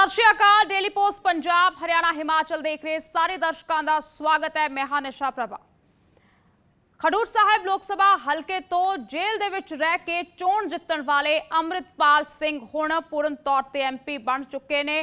ਸਤਿ ਸ਼੍ਰੀ ਅਕਾਲ ਡੇਲੀ ਪੋਸਟ ਪੰਜਾਬ, ਹਰਿਆਣਾ, ਹਿਮਾਚਲ ਦੇਖ ਰਹੇ ਸਾਰੇ ਦਰਸ਼ਕਾਂ ਦਾ ਸਵਾਗਤ ਹੈ। ਮੈਂ ਹਾਂ ਨਿਸ਼ਾ ਪ੍ਰਭਾ। ਖਡੂਰ ਸਾਹਿਬ ਲੋਕ ਸਭਾ ਹਲਕੇ ਤੋਂ ਜੇਲ੍ਹ ਦੇ ਵਿੱਚ ਰਹਿ ਕੇ ਚੋਣ ਜਿੱਤਣ ਵਾਲੇ ਅੰਮ੍ਰਿਤਪਾਲ ਸਿੰਘ ਹੁਣ ਪੂਰਨ ਤੌਰ ਤੇ ਐਮਪੀ ਬਣ ਚੁੱਕੇ ਨੇ।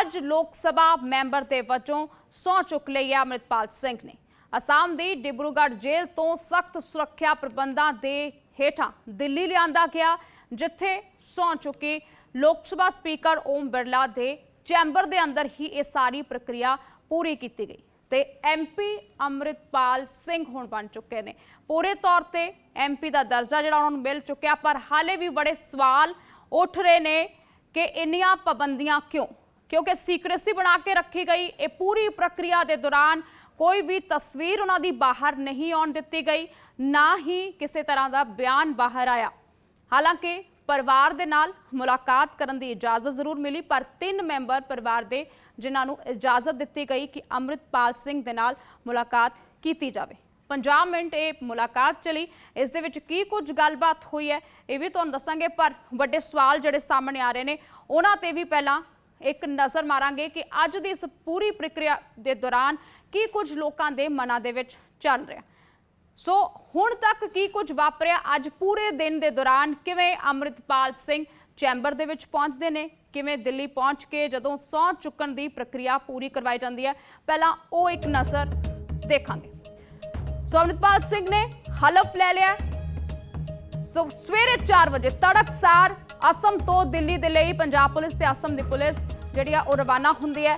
ਅੱਜ ਲੋਕ ਸਭਾ ਮੈਂਬਰ ਦੇ ਵਜੋਂ ਸਹੁੰ ਚੁੱਕ ਲਈ ਹੈ ਅੰਮ੍ਰਿਤਪਾਲ ਸਿੰਘ ਨੇ। ਅਸਾਮ ਦੀ ਡਿਬਰੂਗੜ੍ਹ ਜੇਲ੍ਹ ਤੋਂ ਸਖਤ ਸੁਰੱਖਿਆ ਪ੍ਰਬੰਧਾਂ ਦੇ ਹੇਠਾਂ ਦਿੱਲੀ ਲਿਆਂਦਾ ਗਿਆ, ਜਿੱਥੇ ਸਹੁੰ ਚੁੱਕੀ ਲੋਕ ਸਭਾ ਸਪੀਕਰ ਓਮ ਬਿਰਲਾ ਦੇ ਚੈਂਬਰ ਦੇ ਅੰਦਰ ਹੀ ਇਹ ਸਾਰੀ ਪ੍ਰਕਿਰਿਆ ਪੂਰੀ ਕੀਤੀ ਗਈ ਤੇ ਐਮਪੀ ਅੰਮ੍ਰਿਤਪਾਲ ਸਿੰਘ ਹੁਣ ਬਣ ਚੁੱਕੇ ਨੇ। ਪੂਰੇ ਤੌਰ ਤੇ ਐਮਪੀ ਦਾ ਦਰਜਾ ਜਿਹੜਾ ਉਹਨਾਂ ਨੂੰ ਮਿਲ ਚੁੱਕਿਆ, ਪਰ ਹਾਲੇ ਵੀ ਬੜੇ ਸਵਾਲ ਉੱਠ ਰਹੇ ਨੇ ਕਿ ਇੰਨੀਆਂ ਪਾਬੰਦੀਆਂ ਕਿਉਂ? ਕਿਉਂਕਿ ਸੀਕ੍ਰੇਸੀ ਬਣਾ ਕੇ ਰੱਖੀ ਗਈ, ਇਹ ਪੂਰੀ ਪ੍ਰਕਿਰਿਆ ਦੇ ਦੌਰਾਨ ਕੋਈ ਵੀ ਤਸਵੀਰ ਉਹਨਾਂ ਦੀ ਬਾਹਰ ਨਹੀਂ ਆਉਣ ਦਿੱਤੀ ਗਈ, ਨਾ ਹੀ ਕਿਸੇ ਤਰ੍ਹਾਂ ਦਾ ਬਿਆਨ ਬਾਹਰ ਆਇਆ। ਹਾਲਾਂਕਿ ਪਰਿਵਾਰ ਦੇ ਨਾਲ ਮੁਲਾਕਾਤ ਕਰਨ ਦੀ ਇਜਾਜ਼ਤ ਜ਼ਰੂਰ ਮਿਲੀ, ਪਰ ਤਿੰਨ ਮੈਂਬਰ ਪਰਿਵਾਰ ਦੇ ਜਿਨ੍ਹਾਂ ਨੂੰ ਇਜਾਜ਼ਤ ਦਿੱਤੀ ਗਈ ਕਿ ਅੰਮ੍ਰਿਤਪਾਲ ਸਿੰਘ ਦੇ ਨਾਲ ਮੁਲਾਕਾਤ ਕੀਤੀ ਜਾਵੇ। 50 ਮਿੰਟ ਇਹ ਮੁਲਾਕਾਤ ਚਲੀ। ਇਸ ਦੇ ਵਿੱਚ ਕੀ ਕੁਝ ਗੱਲਬਾਤ ਹੋਈ ਹੈ, ਇਹ ਵੀ ਤੁਹਾਨੂੰ ਦੱਸਾਂਗੇ, ਪਰ ਵੱਡੇ ਸਵਾਲ ਜਿਹੜੇ ਸਾਹਮਣੇ ਆ ਰਹੇ ਨੇ, ਉਹਨਾਂ ਤੇ ਵੀ ਪਹਿਲਾਂ ਇੱਕ ਨਜ਼ਰ ਮਾਰਾਂਗੇ ਕਿ ਅੱਜ ਦੀ ਇਸ ਪੂਰੀ ਪ੍ਰਕਿਰਿਆ ਦੇ ਦੌਰਾਨ ਕੀ ਕੁਝ ਲੋਕਾਂ ਦੇ ਮਨਾਂ ਦੇ ਵਿੱਚ ਚੱਲ ਰਿਹਾ। ਸੋ ਹੁਣ ਤੱਕ ਕੀ ਕੁਝ ਵਾਪਰਿਆ? ਅੱਜ ਪੂਰੇ ਦਿਨ ਦੇ ਦੌਰਾਨ ਕਿਵੇਂ ਅੰਮ੍ਰਿਤਪਾਲ ਸਿੰਘ ਚੈਂਬਰ ਦੇ ਵਿੱਚ ਪਹੁੰਚਦੇ ਨੇ? ਕਿਵੇਂ ਦਿੱਲੀ ਪਹੁੰਚ ਕੇ ਜਦੋਂ ਸਹੁੰ ਚੁੱਕਣ ਦੀ ਪ੍ਰਕਿਰਿਆ ਪੂਰੀ ਕਰਵਾਈ ਜਾਂਦੀ ਹੈ? ਪਹਿਲਾਂ ਉਹ ਇੱਕ ਨਜ਼ਰ ਦੇਖਾਂਗੇ। ਸੋ ਅੰਮ੍ਰਿਤਪਾਲ ਸਿੰਘ ਨੇ ਹਲਫ ਲੈ ਲਿਆ। ਸੋ ਸਵੇਰੇ 4 ਵਜੇ ਤੜਕਸਾਰ ਅਸਮ ਤੋਂ ਦਿੱਲੀ ਦੇ ਲਈ ਪੰਜਾਬ ਪੁਲਿਸ ਤੇ ਅਸਮ ਦੀ ਪੁਲਿਸ ਜਿਹੜੀ ਆ ਉਹ ਰਵਾਨਾ ਹੁੰਦੀ ਹੈ।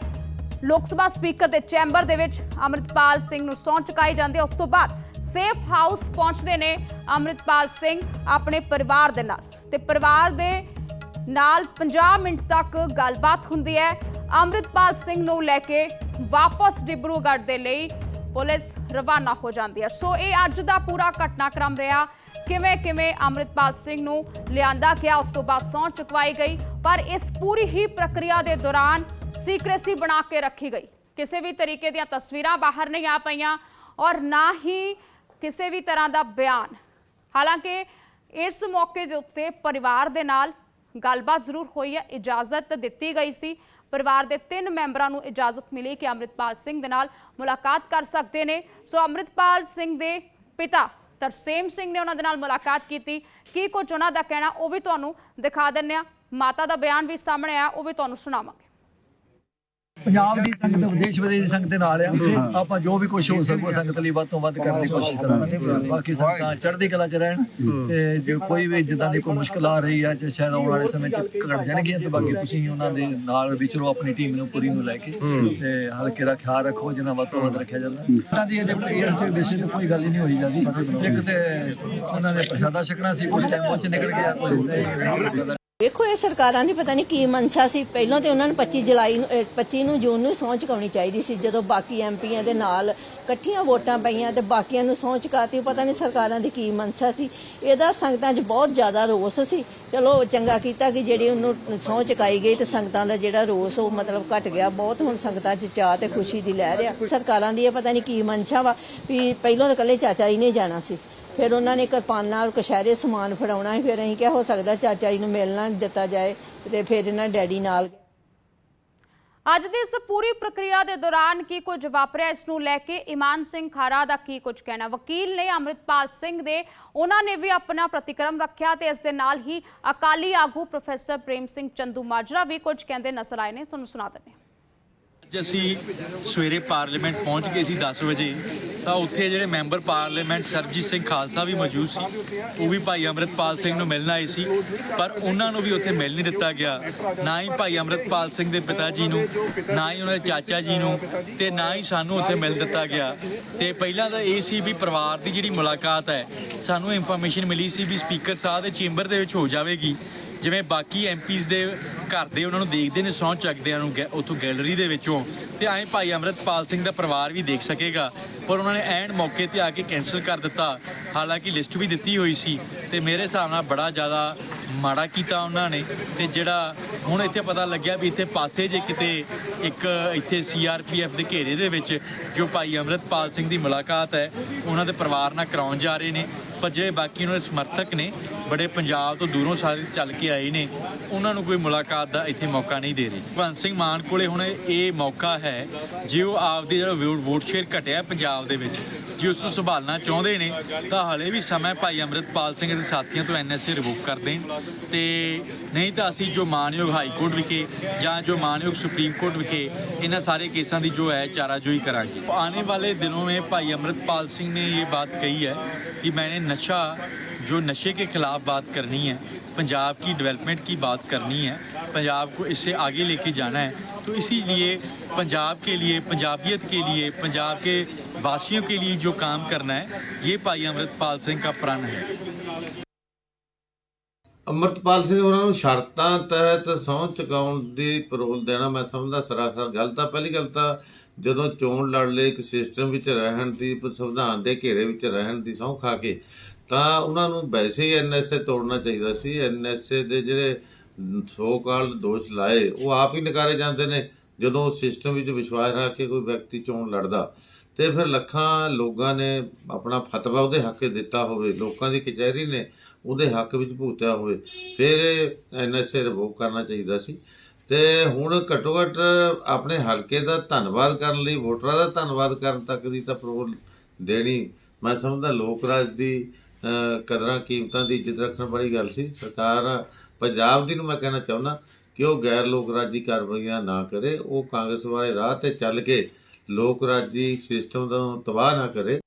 ਲੋਕ ਸਭਾ ਸਪੀਕਰ ਦੇ ਚੈਂਬਰ ਦੇ ਵਿੱਚ ਅੰਮ੍ਰਿਤਪਾਲ ਸਿੰਘ ਨੂੰ ਸਹੁੰ ਚੁਕਾਈ ਜਾਂਦੀ ਹੈ। ਉਸ ਤੋਂ ਬਾਅਦ ਸੇਫ ਹਾਊਸ ਪਹੁੰਚਦੇ ਨੇ ਅੰਮ੍ਰਿਤਪਾਲ ਸਿੰਘ ਆਪਣੇ ਪਰਿਵਾਰ ਦੇ ਨਾਲ। ਤੇ ਪਰਿਵਾਰ ਦੇ ਨਾਲ 50 ਮਿੰਟ ਤੱਕ ਗੱਲਬਾਤ ਹੁੰਦੀ ਹੈ। ਅੰਮ੍ਰਿਤਪਾਲ ਸਿੰਘ ਨੂੰ ਲੈ ਕੇ ਵਾਪਸ ਡਿਬਰੂਗੜ੍ਹ ਦੇ ਲਈ ਪੁਲਿਸ ਰਵਾਨਾ ਹੋ ਜਾਂਦੀ ਹੈ। ਸੋ ਇਹ ਅੱਜ ਦਾ ਪੂਰਾ ਘਟਨਾਕ੍ਰਮ ਰਿਹਾ। ਕਿਵੇਂ ਕਿਵੇਂ ਅੰਮ੍ਰਿਤਪਾਲ ਸਿੰਘ ਨੂੰ ਲਿਆਂਦਾ ਗਿਆ, ਉਸ ਤੋਂ ਬਾਅਦ ਸਹੁੰ ਚੁਕਵਾਈ ਗਈ। ਪਰ ਇਸ ਪੂਰੀ ਹੀ ਪ੍ਰਕਿਰਿਆ ਦੇ ਦੌਰਾਨ ਸੀਕ੍ਰੇਸੀ ਬਣਾ ਕੇ ਰੱਖੀ ਗਈ। ਕਿਸੇ ਵੀ ਤਰੀਕੇ ਦੀਆਂ ਤਸਵੀਰਾਂ ਬਾਹਰ ਨਹੀਂ ਆ ਪਈਆਂ ਔਰ ਨਾ ਹੀ ਕਿਸੇ ਵੀ ਤਰ੍ਹਾਂ ਦਾ ਬਿਆਨ। ਹਾਲਾਂਕਿ ਇਸ ਮੌਕੇ ਦੇ ਉੱਤੇ ਪਰਿਵਾਰ ਦੇ ਨਾਲ ਗੱਲਬਾਤ ਜ਼ਰੂਰ ਹੋਈ ਹੈ, ਇਜਾਜ਼ਤ ਦਿੱਤੀ ਗਈ ਸੀ। ਪਰਿਵਾਰ ਦੇ ਤਿੰਨ ਮੈਂਬਰਾਂ ਨੂੰ ਇਜਾਜ਼ਤ ਮਿਲੀ ਕਿ ਅੰਮ੍ਰਿਤਪਾਲ ਸਿੰਘ ਦੇ ਨਾਲ ਮੁਲਾਕਾਤ ਕਰ ਸਕਦੇ ਨੇ। ਸੋ ਅੰਮ੍ਰਿਤਪਾਲ ਸਿੰਘ ਦੇ ਪਿਤਾ ਤਰਸੇਮ ਸਿੰਘ ਨੇ ਉਹਨਾਂ ਦੇ ਨਾਲ ਮੁਲਾਕਾਤ ਕੀਤੀ। ਕੀ ਕੁਝ ਉਹਨਾਂ ਦਾ ਕਹਿਣਾ ਉਹ ਵੀ ਤੁਹਾਨੂੰ ਦਿਖਾ ਦਿੰਨੇ ਆ ਮਾਤਾ ਦਾ ਬਿਆਨ ਵੀ ਸਾਹਮਣੇ ਆਇਆ, ਉਹ ਵੀ ਤੁਹਾਨੂੰ ਸੁਣਾਵਾਂਗੇ। ਪੰਜਾਬ ਦੀ ਸੰਗਤ ਵਿਦੇਸ਼ ਵਿਦੇਸ਼ ਦੀ ਸੰਗਤ ਨਾਲ ਆ। ਆਪਾਂ ਜੋ ਵੀ ਕੁਝ ਹੋ ਸਕੋ ਸੰਗਤ ਲਈ ਵੱਧ ਤੋਂ ਵੱਧ ਕਰਨ ਦੀ ਕੋਸ਼ਿਸ਼ ਕਰਾਂਗੇ। ਬਾਕੀ ਸੰਗਤਾਂ ਚੜ੍ਹਦੀ ਕਲਾ ਚ ਰਹਿਣ ਤੇ ਜੇ ਕੋਈ ਵੀ ਜਿੱਦਾਂ ਦੀ ਕੋਈ ਮੁਸ਼ਕਲ ਆ ਰਹੀ ਹੈ ਜਾਂ ਸ਼ਾਇਦ ਆਉਣ ਵਾਲੇ ਸਮੇਂ ਚ ਘਟ ਜਾਣਗੀਆਂ ਤੇ ਬਾਕੀ ਤੁਸੀਂ ਉਹਨਾਂ ਦੇ ਨਾਲ ਵੀ ਚਲੋ ਆਪਣੀ ਟੀਮ ਨੂੰ ਪੂਰੀ ਨੂੰ ਲੈ ਕੇ ਤੇ ਹਲਕੇ ਦਾ ਖਿਆਲ ਰੱਖੋ ਜਿੰਨਾ ਵੱਧ ਤੋਂ ਵੱਧ ਰੱਖਿਆ ਜਾਂਦਾ। ਉਹਨਾਂ ਦੀ ਅਜੇ ਪਲੇਅਰ ਤੇ ਵਿਸ਼ੇ ਤੇ ਕੋਈ ਗੱਲ ਹੀ ਨਹੀਂ ਹੋਈ ਜਾਂਦੀ। ਇੱਕ ਤੇ ਉਹਨਾਂ ਨੇ ਪ੍ਰਸ਼ਾਦਾ ਛਕਣਾ ਸੀ ਕੁਝ ਟਾਈਮ ਚ ਨਿਕਲ ਗਿਆ ਨਹੀਂ ਵੇਖੋ ਇਹ ਸਰਕਾਰਾਂ ਦੀ ਪਤਾ ਨਹੀਂ ਕੀ ਮਨਸ਼ਾ ਸੀ। ਪਹਿਲਾਂ ਤੇ ਉਹਨਾਂ ਨੂੰ 25 ਜੁਲਾਈ ਨੂੰ, ਅਹ 25 ਨੂੰ ਜੂਨ ਨੂੰ ਸਹੁੰ ਚੁਕਾਉਣੀ ਚਾਹੀਦੀ ਸੀ, ਜਦੋਂ ਬਾਕੀ ਐਮਪੀਆਂ ਦੇ ਨਾਲ ਇਕੱਠੀਆਂ ਵੋਟਾਂ ਪਈਆਂ ਤੇ ਬਾਕੀਆਂ ਨੂੰ ਸਹੁੰ ਚੁਕਾਤੀ, ਪਤਾ ਨਹੀਂ ਸਰਕਾਰਾਂ ਦੀ ਕੀ ਮਨਸ਼ਾ ਸੀ। ਇਹਦਾ ਸੰਗਤਾਂ 'ਚ ਬਹੁਤ ਜ਼ਿਆਦਾ ਰੋਸ ਸੀ। ਚਲੋ, ਚੰਗਾ ਕੀਤਾ ਕਿ ਜਿਹੜੀ ਉਹਨੂੰ ਸਹੁੰ ਚੁਕਾਈ ਗਈ ਤੇ ਸੰਗਤਾਂ ਦਾ ਜਿਹੜਾ ਰੋਸ, ਉਹ ਮਤਲਬ ਘਟ ਗਿਆ। ਬਹੁਤ ਹੁਣ ਸੰਗਤਾਂ 'ਚ ਚਾਹ ਤੇ ਖੁਸ਼ੀ ਦੀ ਲਹਿਰ ਆ। ਸਰਕਾਰਾਂ ਦੀ ਇਹ ਪਤਾ ਨਹੀਂ ਕੀ ਮਨਸ਼ਾ ਵਾ, ਵੀ ਪਹਿਲਾਂ ਤਾਂ ਇਕੱਲੇ ਚਾਚਾ ਹੀ ਨੇ ਜਾਣਾ ਸੀ। ਫਿਰ ਉਹਨਾਂ ਨੇ ਕਿਰਪਾਨਾਂ ਔਰ ਕਸ਼ਹਿਰੇ ਸਮਾਨ ਫੜਾਉਣਾ ਸੀ, ਫਿਰ ਅਸੀਂ ਕਿਹਾ ਹੋ ਸਕਦਾ ਚਾਚਾ ਜੀ ਨੂੰ ਮਿਲਣਾ ਦਿੱਤਾ ਜਾਏ ਤੇ ਫਿਰ ਇਹਨਾਂ ਡੈਡੀ ਨਾਲ ਅੱਜ ਦੀ ਇਸ ਪੂਰੀ ਪ੍ਰਕਿਰਿਆ ਦੇ ਦੌਰਾਨ ਕੀ ਕੁਝ ਵਾਪਰਿਆ, ਇਸ ਨੂੰ ਲੈ ਕੇ ਇਮਾਨ ਸਿੰਘ ਖਾਰਾ ਦਾ ਕੀ ਕੁਝ ਕਹਿਣਾ? ਵਕੀਲ ਨੇ ਅੰਮ੍ਰਿਤਪਾਲ ਸਿੰਘ ਦੇ, ਉਹਨਾਂ ਨੇ ਵੀ ਆਪਣਾ ਪ੍ਰਤੀਕਰਮ ਰੱਖਿਆ ਤੇ ਇਸ ਦੇ ਨਾਲ ਹੀ ਅਕਾਲੀ ਆਗੂ ਪ੍ਰੋਫੈਸਰ ਪ੍ਰੇਮ ਸਿੰਘ ਚੰਦੂ ਮਾਜਰਾ ਵੀ ਕੁਝ ਕਹਿੰਦੇ ਨਜ਼ਰ ਆਏ ਨੇ, ਤੁਹਾਨੂੰ ਸੁਣਾ ਦਿੰਦੇ ਹਾਂ। ਅੱਜ ਅਸੀਂ ਸਵੇਰੇ ਪਾਰਲੀਮੈਂਟ ਪਹੁੰਚ ਗਏ ਸੀ 10 ਵਜੇ, ਤਾਂ ਉੱਥੇ ਜਿਹੜੇ ਮੈਂਬਰ ਪਾਰਲੀਮੈਂਟ ਸਰਬਜੀਤ ਸਿੰਘ ਖਾਲਸਾ ਵੀ ਮੌਜੂਦ ਸੀ, ਉਹ ਵੀ ਭਾਈ ਅੰਮ੍ਰਿਤਪਾਲ ਸਿੰਘ ਨੂੰ ਮਿਲਣ ਆਏ ਸੀ, ਪਰ ਉਹਨਾਂ ਨੂੰ ਵੀ ਉੱਥੇ ਮਿਲ ਨਹੀਂ ਦਿੱਤਾ ਗਿਆ। ਨਾ ਹੀ ਭਾਈ ਅੰਮ੍ਰਿਤਪਾਲ ਸਿੰਘ ਦੇ ਪਿਤਾ ਜੀ ਨੂੰ, ਨਾ ਹੀ ਉਹਨਾਂ ਦੇ ਚਾਚਾ ਜੀ ਨੂੰ, ਤੇ ਨਾ ਹੀ ਸਾਨੂੰ ਉੱਥੇ ਮਿਲ ਦਿੱਤਾ ਗਿਆ। ਤੇ ਪਹਿਲਾਂ ਤਾਂ ਇਹ ਸੀ ਵੀ ਪਰਿਵਾਰ ਦੀ ਜਿਹੜੀ ਮੁਲਾਕਾਤ ਹੈ, ਸਾਨੂੰ ਇਨਫੋਰਮੇਸ਼ਨ ਮਿਲੀ ਸੀ ਵੀ ਸਪੀਕਰ ਸਾਹਿਬ ਦੇ ਚੈਂਬਰ ਦੇ ਵਿੱਚ ਹੋ ਜਾਵੇਗੀ। ਜਿਵੇਂ ਬਾਕੀ ਐਮਪੀਜ਼ ਦੇ ਘਰ ਦੇ ਉਹਨਾਂ ਨੂੰ ਦੇਖਦੇ ਨੇ, ਸਹੁੰ ਚੱਕਦਿਆਂ ਨੂੰ ਗੈ- ਉੱਥੋਂ ਗੈਲਰੀ ਦੇ ਵਿੱਚੋਂ। ਤੇ ਐਂ ਭਾਈ ਅੰਮ੍ਰਿਤਪਾਲ ਸਿੰਘ ਦਾ ਪਰਿਵਾਰ ਵੀ ਦੇਖ ਸਕੇਗਾ। ਪਰ ਉਹਨਾਂ ਨੇ ਐਨ ਮੌਕੇ ਤੇ ਆ ਕੇ ਕੈਨਸਲ ਕਰ ਦਿੱਤਾ। ਹਾਲਾਂਕਿ ਲਿਸਟ ਵੀ ਦਿੱਤੀ ਹੋਈ ਸੀ ਤੇ ਮੇਰੇ ਹਿਸਾਬ ਨਾਲ ਬੜਾ ਜ਼ਿਆਦਾ ਮਾੜਾ ਕੀਤਾ ਉਹਨਾਂ ਨੇ। ਤੇ ਜਿਹੜਾ ਹੁਣ ਇੱਥੇ ਪਤਾ ਲੱਗਿਆ ਵੀ ਇੱਥੇ ਪਾਸੇ ਜੇ ਕਿਤੇ ਇੱਕ ਇੱਥੇ ਸੀਆਰਪੀਐਫ ਦੇ ਘੇਰੇ ਦੇ ਵਿੱਚ ਜੋ ਭਾਈ ਅੰਮ੍ਰਿਤਪਾਲ ਸਿੰਘ ਦੀ ਮੁਲਾਕਾਤ ਹੈ, ਉਹਨਾਂ ਦੇ ਪਰਿਵਾਰ ਨਾਲ ਕਰਾਉਣ ਜਾ ਰਹੇ ਨੇ। ਪਰ ਜਿਹੜੇ ਬਾਕੀ ਉਹਨਾਂ ਦੇ ਸਮਰਥਕ ਨੇ, ਬੜੇ ਪੰਜਾਬ ਤੋਂ ਦੂਰੋਂ ਸਾਰੇ ਚੱਲ ਕੇ ਆਏ ਨੇ, ਉਹਨਾਂ ਨੂੰ ਕੋਈ ਮੁਲਾਕਾਤ ਦਾ ਇੱਥੇ ਮੌਕਾ ਨਹੀਂ ਦੇ ਰਹੇ। ਭਗਵੰਤ ਸਿੰਘ ਮਾਨ ਕੋਲੇ ਹੁਣ ਇਹ ਮੌਕਾ ਹੈ, ਜੇ ਉਹ ਆਪਦੀ ਜਿਹੜਾ ਵੋਟ ਸ਼ੇਅਰ ਘਟਿਆ ਪੰਜਾਬ ਦੇ ਵਿੱਚ, ਜੇ ਉਸ ਨੂੰ ਸੰਭਾਲਣਾ ਚਾਹੁੰਦੇ ਨੇ, ਤਾਂ ਹਾਲੇ ਵੀ ਸਮਾਂ ਭਾਈ ਅਮਰਿਤਪਾਲ ਸਿੰਘ ਦੇ ਸਾਥੀਆਂ ਤੋਂ ਐਨਐਸਏ ਰਿਵੋਕ ਕਰ ਦੇਣ। ਤੇ ਨਹੀਂ ਤਾਂ ਅਸੀਂ ਜੋ ਮਾਨਯੋਗ ਹਾਈ ਕੋਰਟ ਵਿਖੇ ਜਾਂ ਜੋ ਮਾਨਯੋਗ ਸੁਪਰੀਮ ਕੋਰਟ ਵਿਖੇ ਇਹਨਾਂ ਸਾਰੇ ਕੇਸਾਂ ਦੀ ਜੋ ਹੈ ਚਾਰਾਜੋਈ ਕਰਾਂਗੇ। ਆਉਣ ਵਾਲੇ ਦਿਨੋਂ ਵਿੱਚ ਭਾਈ ਅਮਰਿਤਪਾਲ ਸਿੰਘ ਨੇ ਇਹ ਬਾਤ ਕਹੀ ਹੈ कि मैंने नशा जो नशे के खिलाफ बात करनी है पंजाब की डेवलपमेंट की बात करनी है पंजाब को इससे आगे लेके जाना है तो इसीलिए पंजाब के लिए पंजाबियत के लिए पंजाब के वासियों के लिए जो काम करना है ये भाई अमृतपाल सिंह का प्रण है ਅਮਰਤਪਾਲ ਸਿੰਘ ਉਹਨਾਂ ਨੂੰ ਸ਼ਰਤਾਂ ਤਹਿਤ ਸਹੁੰ ਚੁਕਾਉਣ ਦੀ ਪਰੋਲ ਦੇਣਾ ਮੈਂ ਸਮਝਦਾ ਸਰਾਸਰ ਗਲਤ ਆ ਪਹਿਲੀ ਗੱਲ ਤਾਂ ਜਦੋਂ ਚੋਣ ਲੜ ਲਏ ਇੱਕ ਸਿਸਟਮ ਵਿੱਚ ਰਹਿਣ ਦੀ ਸੰਵਿਧਾਨ ਦੇ ਘੇਰੇ ਵਿੱਚ ਰਹਿਣ ਦੀ ਸਹੁੰ ਖਾ ਕੇ, ਤਾਂ ਉਹਨਾਂ ਨੂੰ ਵੈਸੇ ਹੀ ਐਨਐਸਏ ਤੋੜਨਾ ਚਾਹੀਦਾ ਸੀ। ਐਨਐਸਏ ਦੇ ਜਿਹੜੇ ਸੋ ਕਾਲ ਦੋਸ਼ ਲਾਏ, ਉਹ ਆਪ ਹੀ ਨਕਾਰੇ ਜਾਂਦੇ ਨੇ, ਜਦੋਂ ਸਿਸਟਮ ਵਿੱਚ ਵਿਸ਼ਵਾਸ ਰੱਖ ਕੇ ਕੋਈ ਵਿਅਕਤੀ ਚੋਣ ਲੜਦਾ। ਤੇ ਫਿਰ ਲੱਖਾਂ ਲੋਕਾਂ ਨੇ ਆਪਣਾ ਫਤਵਾ ਉਹਦੇ ਹੱਕ ਦਿੱਤਾ ਹੋਵੇ, ਲੋਕਾਂ ਦੀ ਕਚਹਿਰੀ ਨੇ ਉਹਦੇ ਹੱਕ ਵਿੱਚ ਭੁਗਤਿਆ ਹੋਵੇ, ਫਿਰ ਐਨਐਸਏ ਰਿਵੋਕ ਕਰਨਾ ਚਾਹੀਦਾ ਸੀ। ਤੇ ਹੁਣ ਘੱਟੋ ਘੱਟ ਆਪਣੇ ਹਲਕੇ ਦਾ ਧੰਨਵਾਦ ਕਰਨ ਲਈ, ਵੋਟਰਾਂ ਦਾ ਧੰਨਵਾਦ ਕਰਨ ਤੱਕ ਦੀ ਤਾਂ ਪ੍ਰੋਲ ਦੇਣੀ, ਮੈਂ ਸਮਝਦਾ ਲੋਕ ਰਾਜ ਦੀ ਕਦਰਾਂ ਕੀਮਤਾਂ ਦੀ ਇੱਜ਼ਤ ਰੱਖਣ ਵਾਲੀ ਗੱਲ ਸੀ। ਸਰਕਾਰ ਪੰਜਾਬ ਦੀ ਨੂੰ ਮੈਂ ਕਹਿਣਾ ਚਾਹੁੰਦਾ ਕਿ ਉਹ ਗੈਰ ਲੋਕ ਰਾਜੀ ਕਾਰਵਾਈਆਂ ਨਾ ਕਰੇ, ਉਹ ਕਾਂਗਰਸ ਵਾਲੇ ਰਾਹ ਤੇ ਚੱਲ ਕੇ ਲੋਕ ਰਾਜੀ ਸਿਸਟਮ ਨੂੰ ਤਬਾਹ ਨਾ ਕਰੇ।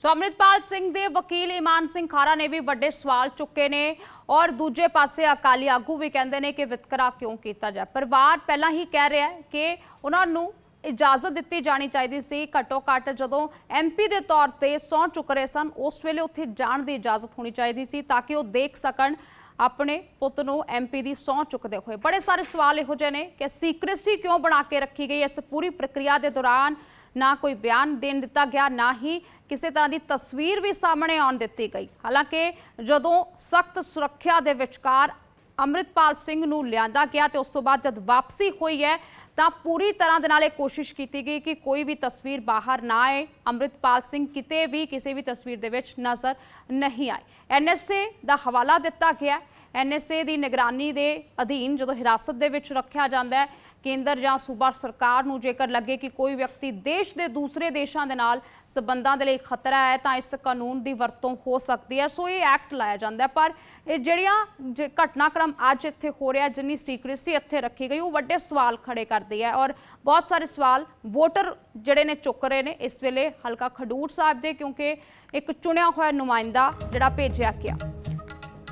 ਸੋ ਅੰਮ੍ਰਿਤਪਾਲ ਸਿੰਘ ਦੇ ਵਕੀਲ ਇਮਾਨ ਸਿੰਘ ਖਾਰਾ ਨੇ ਵੀ ਵੱਡੇ ਸਵਾਲ ਚੁੱਕੇ ਨੇ। ਔਰ ਦੂਜੇ ਪਾਸੇ ਅਕਾਲੀ ਆਗੂ ਵੀ ਕਹਿੰਦੇ ਨੇ ਕਿ ਵਿਤਕਰਾ ਕਿਉਂ ਕੀਤਾ ਜਾ ਪਰਿਵਾਰ ਪਹਿਲਾਂ ਹੀ ਕਹਿ ਰਿਹਾ ਹੈ ਕਿ ਉਹਨਾਂ ਨੂੰ ਇਜਾਜ਼ਤ ਦਿੱਤੀ ਜਾਣੀ ਚਾਹੀਦੀ ਸੀ। ਘੱਟੋ ਘੱਟ ਜਦੋਂ ਐਮਪੀ ਦੇ ਤੌਰ ਤੇ ਸਹੁੰ ਚੁੱਕ ਰਹੇ ਸਨ, ਉਸ ਵੇਲੇ ਉੱਥੇ ਜਾਣ ਦੀ ਇਜਾਜ਼ਤ ਹੋਣੀ ਚਾਹੀਦੀ ਸੀ ਤਾਂ ਕਿ ਉਹ ਦੇਖ ਸਕਣ ਆਪਣੇ ਪੁੱਤ ਨੂੰ ਐਮਪੀ ਦੀ ਸਹੁੰ ਚੁੱਕਦੇ ਹੋਏ। ਬੜੇ ਸਾਰੇ ਸਵਾਲ ਇਹੋ ਜਿਹੇ ਨੇ ਕਿ ਸੀਕ੍ਰੇਸੀ ਕਿਉਂ ਬਣਾ ਕੇ ਰੱਖੀ ਗਈ ਇਸ ਪੂਰੀ ਪ੍ਰਕਿਰਿਆ ਦੇ ਦੌਰਾਨ ਨਾ ਕੋਈ ਬਿਆਨ ਦੇਣ ਦਿੱਤਾ ਗਿਆ, ਨਾ ਹੀ ਕਿਸੇ ਤਰ੍ਹਾਂ ਦੀ ਤਸਵੀਰ ਵੀ ਸਾਹਮਣੇ ਆਉਣ ਦਿੱਤੀ ਗਈ। ਹਾਲਾਂਕਿ ਜਦੋਂ ਸਖਤ ਸੁਰੱਖਿਆ ਦੇ ਵਿਚਕਾਰ ਅੰਮ੍ਰਿਤਪਾਲ ਸਿੰਘ ਨੂੰ ਲਿਆਂਦਾ ਗਿਆ ਤੇ ਉਸ ਤੋਂ ਬਾਅਦ ਜਦ ਵਾਪਸੀ ਹੋਈ ਹੈ, ਤਾਂ ਪੂਰੀ ਤਰ੍ਹਾਂ ਦੇ ਨਾਲ ਇਹ ਕੋਸ਼ਿਸ਼ ਕੀਤੀ ਗਈ ਕਿ ਕੋਈ ਵੀ ਤਸਵੀਰ ਬਾਹਰ ਨਾ ਆਏ। ਅੰਮ੍ਰਿਤਪਾਲ ਸਿੰਘ ਕਿਤੇ ਵੀ ਕਿਸੇ ਵੀ ਤਸਵੀਰ ਦੇ ਵਿੱਚ ਨਜ਼ਰ ਨਹੀਂ ਆਏ। ਐਨਐਸਏ ਦਾ ਹਵਾਲਾ ਦਿੱਤਾ ਗਿਆ। ਐਨਐਸਏ ਦੀ ਨਿਗਰਾਨੀ ਦੇ ਅਧੀਨ ਜਦੋਂ ਹਿਰਾਸਤ ਦੇ ਵਿੱਚ ਰੱਖਿਆ ਜਾਂਦਾ ਹੈ ਕੇਂਦਰ ਜਾਂ ਸੂਬਾ ਸਰਕਾਰ ਨੂੰ ਜੇਕਰ ਲੱਗੇ ਕਿ ਕੋਈ ਵਿਅਕਤੀ ਦੇਸ਼ ਦੇ ਦੂਸਰੇ ਦੇਸ਼ਾਂ ਦੇ ਨਾਲ ਸਬੰਧਾਂ ਦੇ ਲਈ ਖਤਰਾ ਹੈ, ਤਾਂ ਇਸ ਕਾਨੂੰਨ ਦੀ ਵਰਤੋਂ ਹੋ ਸਕਦੀ ਹੈ। ਸੋ ਇਹ ਐਕਟ ਲਾਇਆ ਜਾਂਦਾ ਪਰ ਇਹ ਜਿਹੜੀਆਂ ਜ- ਘਟਨਾਕ੍ਰਮ ਅੱਜ ਇੱਥੇ ਹੋ ਰਿਹਾ, ਜਿੰਨੀ ਸੀਕ੍ਰੇਸੀ ਇੱਥੇ ਰੱਖੀ ਗਈ, ਉਹ ਵੱਡੇ ਸਵਾਲ ਖੜੇ ਕਰਦੀ ਹੈ। ਔਰ ਬਹੁਤ ਸਾਰੇ ਸਵਾਲ ਵੋਟਰ ਜਿਹੜੇ ਨੇ ਚੁੱਕ ਰਹੇ ਨੇ ਇਸ ਵੇਲੇ ਹਲਕਾ ਖਡੂਰ ਸਾਹਿਬ ਦੇ, ਕਿਉਂਕਿ ਇੱਕ ਚੁਣਿਆ ਹੋਇਆ ਨੁਮਾਇੰਦਾ ਜਿਹੜਾ ਭੇਜਿਆ ਗਿਆ।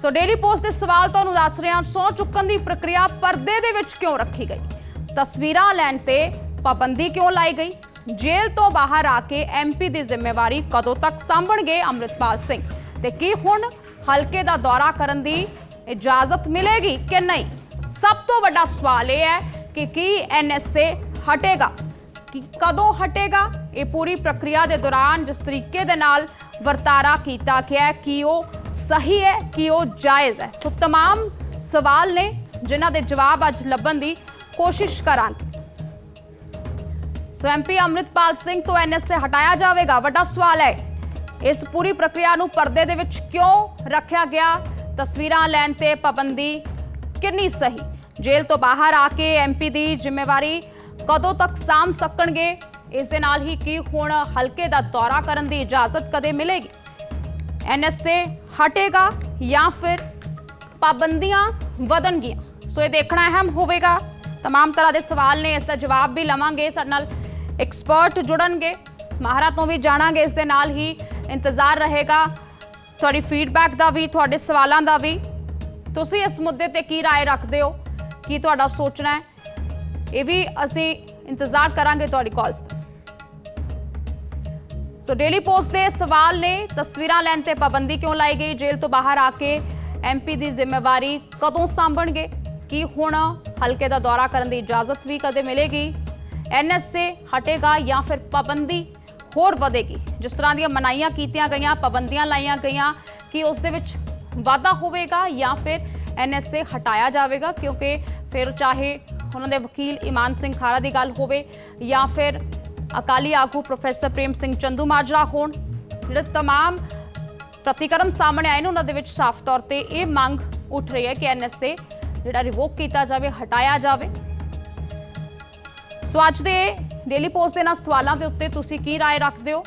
ਸੋ ਡੇਲੀ ਪੋਸਟ ਦੇ ਸਵਾਲ ਤੁਹਾਨੂੰ ਦੱਸ ਰਹੇ ਹਾਂ। ਸਹੁੰ ਚੁੱਕਣ ਦੀ ਪ੍ਰਕਿਰਿਆ ਪਰਦੇ ਦੇ ਵਿੱਚ ਕਿਉਂ ਰੱਖੀ ਗਈ? ਤਸਵੀਰਾਂ ਲੈਣ ਤੇ ਪਾਬੰਦੀ ਕਿਉਂ ਲਾਈ ਗਈ ਜੇਲ੍ਹ ਤੋਂ ਬਾਹਰ ਆ ਕੇ ਐਮਪੀ ਦੀ ਜ਼ਿੰਮੇਵਾਰੀ ਕਦੋਂ ਤੱਕ ਸਾਂਭਣਗੇ ਅੰਮ੍ਰਿਤਪਾਲ ਸਿੰਘ ਤੇ ਕੀ ਹੁਣ ਹਲਕੇ ਦਾ ਦੌਰਾ ਕਰਨ ਦੀ ਇਜਾਜ਼ਤ ਮਿਲੇਗੀ ਕਿ ਨਹੀਂ ਸਭ ਤੋਂ ਵੱਡਾ ਸਵਾਲ ਇਹ ਹੈ ਕਿ ਕੀ ਐਨਐਸਏ ਹਟੇਗਾ ਕਿ ਕਦੋਂ ਹਟੇਗਾ ਇਹ ਪੂਰੀ ਪ੍ਰਕਿਰਿਆ ਦੇ ਦੌਰਾਨ ਜਿਸ ਤਰੀਕੇ ਦੇ ਨਾਲ ਵਰਤਾਰਾ ਕੀਤਾ ਗਿਆ ਹੈ ਕਿ ਉਹ ਸਹੀ ਹੈ ਕਿ ਉਹ ਜਾਇਜ਼ ਹੈ ਸੋ तमाम ਸਵਾਲ ਨੇ ਜਿਨ੍ਹਾਂ ਦੇ ਜਵਾਬ ਅੱਜ ਲੱਭਣ ਦੀ ਕੋਸ਼ਿਸ਼ ਕਰਾਂਗੇ। ਸੋ ਐਮਪੀ ਅੰਮ੍ਰਿਤਪਾਲ ਸਿੰਘ ਤੋਂ ਐਨਐਸਏ ਹਟਾਇਆ ਜਾਵੇਗਾ। ਵੱਡਾ ਸਵਾਲ ਹੈ, ਇਸ ਪੂਰੀ ਪ੍ਰਕਿਰਿਆ ਨੂੰ ਪਰਦੇ ਦੇ ਵਿੱਚ ਕਿਉਂ ਰੱਖਿਆ ਗਿਆ? ਤਸਵੀਰਾਂ ਲੈਣ ਤੇ ਪਾਬੰਦੀ ਕਿੰਨੀ ਸਹੀ? ਜੇਲ੍ਹ ਤੋਂ ਬਾਹਰ ਆ ਕੇ ਐਮਪੀ ਦੀ ਜ਼ਿੰਮੇਵਾਰੀ ਕਦੋਂ ਤੱਕ ਸਾਂਭ ਸਕਣਗੇ? ਇਸ ਦੇ ਨਾਲ ਹੀ ਕੀ ਹੁਣ ਹਲਕੇ ਦਾ ਦੌਰਾ ਕਰਨ ਦੀ ਇਜਾਜ਼ਤ ਕਦੇ ਮਿਲੇਗੀ? ਐਨਐਸਏ ਹਟੇਗਾ ਜਾਂ ਫਿਰ ਪਾਬੰਦੀਆਂ ਵਧਣਗੀਆਂ? ਸੋ ਇਹ ਦੇਖਣਾ ਅਹਿਮ ਹੋਵੇਗਾ। तमाम ਤਰ੍ਹਾਂ ਦੇ ਸਵਾਲ ਨੇ ਇਸ ਦਾ ਜਵਾਬ ਵੀ ਲਵਾਂਗੇ ਸਾਡੇ ਨਾਲ ਐਕਸਪਰਟ ਜੁੜਨਗੇ ਮਾਹਰਾਂ ਤੋਂ ਵੀ ਜਾਣਾਂਗੇ ਇਸ ਦੇ ਨਾਲ ਹੀ ਇੰਤਜ਼ਾਰ ਰਹੇਗਾ ਤੁਹਾਡੀ ਫੀਡਬੈਕ ਦਾ ਵੀ ਤੁਹਾਡੇ ਸਵਾਲਾਂ ਦਾ ਵੀ ਤੁਸੀਂ ਇਸ ਮੁੱਦੇ ਤੇ ਕੀ رائے ਰੱਖਦੇ ਹੋ ਕੀ ਤੁਹਾਡਾ ਸੋਚਣਾ ਹੈ ਇਹ ਵੀ ਅਸੀਂ ਇੰਤਜ਼ਾਰ ਕਰਾਂਗੇ ਤੁਹਾਡੀ ਕਾਲਸ ਦਾ ਸੋ ਡੇਲੀ ਪੋਸਟ ਦੇ ਸਵਾਲ ਨੇ ਤਸਵੀਰਾਂ ਲੈਣ ਤੇ ਪਾਬੰਦੀ ਕਿਉਂ ਲਾਈ ਗਈ ਜੇਲ੍ਹ ਤੋਂ ਬਾਹਰ ਆ ਕੇ ਐਮਪੀ ਦੀ ਜ਼ਿੰਮੇਵਾਰੀ ਕਦੋਂ ਸਾਂਭਣਗੇ ਕੀ ਹੁਣ ਹਲਕੇ ਦਾ ਦੌਰਾ ਕਰਨ ਦੀ ਇਜਾਜ਼ਤ ਵੀ ਕਦੇ ਮਿਲੇਗੀ? ਐਨਐਸਏ ਹਟੇਗਾ ਜਾਂ ਫਿਰ ਪਾਬੰਦੀ ਹੋਰ ਵਧੇਗੀ? ਜਿਸ ਤਰ੍ਹਾਂ ਦੀਆਂ ਮਨਾਈਆਂ ਕੀਤੀਆਂ ਗਈਆਂ, ਪਾਬੰਦੀਆਂ ਲਾਈਆਂ ਗਈਆਂ, ਕਿ ਉਸ ਦੇ ਵਿੱਚ ਵਾਧਾ ਹੋਵੇਗਾ ਜਾਂ ਫਿਰ ਐਨਐਸਏ ਹਟਾਇਆ ਜਾਵੇਗਾ? ਕਿਉਂਕਿ ਫਿਰ ਚਾਹੇ ਉਹਨਾਂ ਦੇ ਵਕੀਲ ਇਮਾਨ ਸਿੰਘ ਖਾਰਾ ਦੀ ਗੱਲ ਹੋਵੇ ਜਾਂ ਫਿਰ ਅਕਾਲੀ ਆਗੂ ਪ੍ਰੋਫੈਸਰ ਪ੍ਰੇਮ ਸਿੰਘ ਚੰਦੂ ਮਾਜਰਾ ਹੋਣ, ਜਿਹੜੇ ਤਮਾਮ ਪ੍ਰਤੀਕਰਮ ਸਾਹਮਣੇ ਆਏ ਨੇ, ਉਹਨਾਂ ਦੇ ਵਿੱਚ ਸਾਫ਼ ਤੌਰ ਤੇ ਇਹ ਮੰਗ ਉੱਠ ਰਹੀ ਹੈ ਕਿ ਐਨਐਸਏ ਜਿਹੜਾ ਰਿਵੋਕ ਕੀਤਾ ਜਾਵੇ ਹਟਾਇਆ ਜਾਵੇ ਸੋ ਅੱਜ ਦੇ ਡੇਲੀ ਪੋਸਟ ਦੇ ਨਾਲ ਸਵਾਲਾਂ ਦੇ ਉੱਤੇ ਤੁਸੀਂ ਕੀ رائے ਰੱਖਦੇ ਹੋ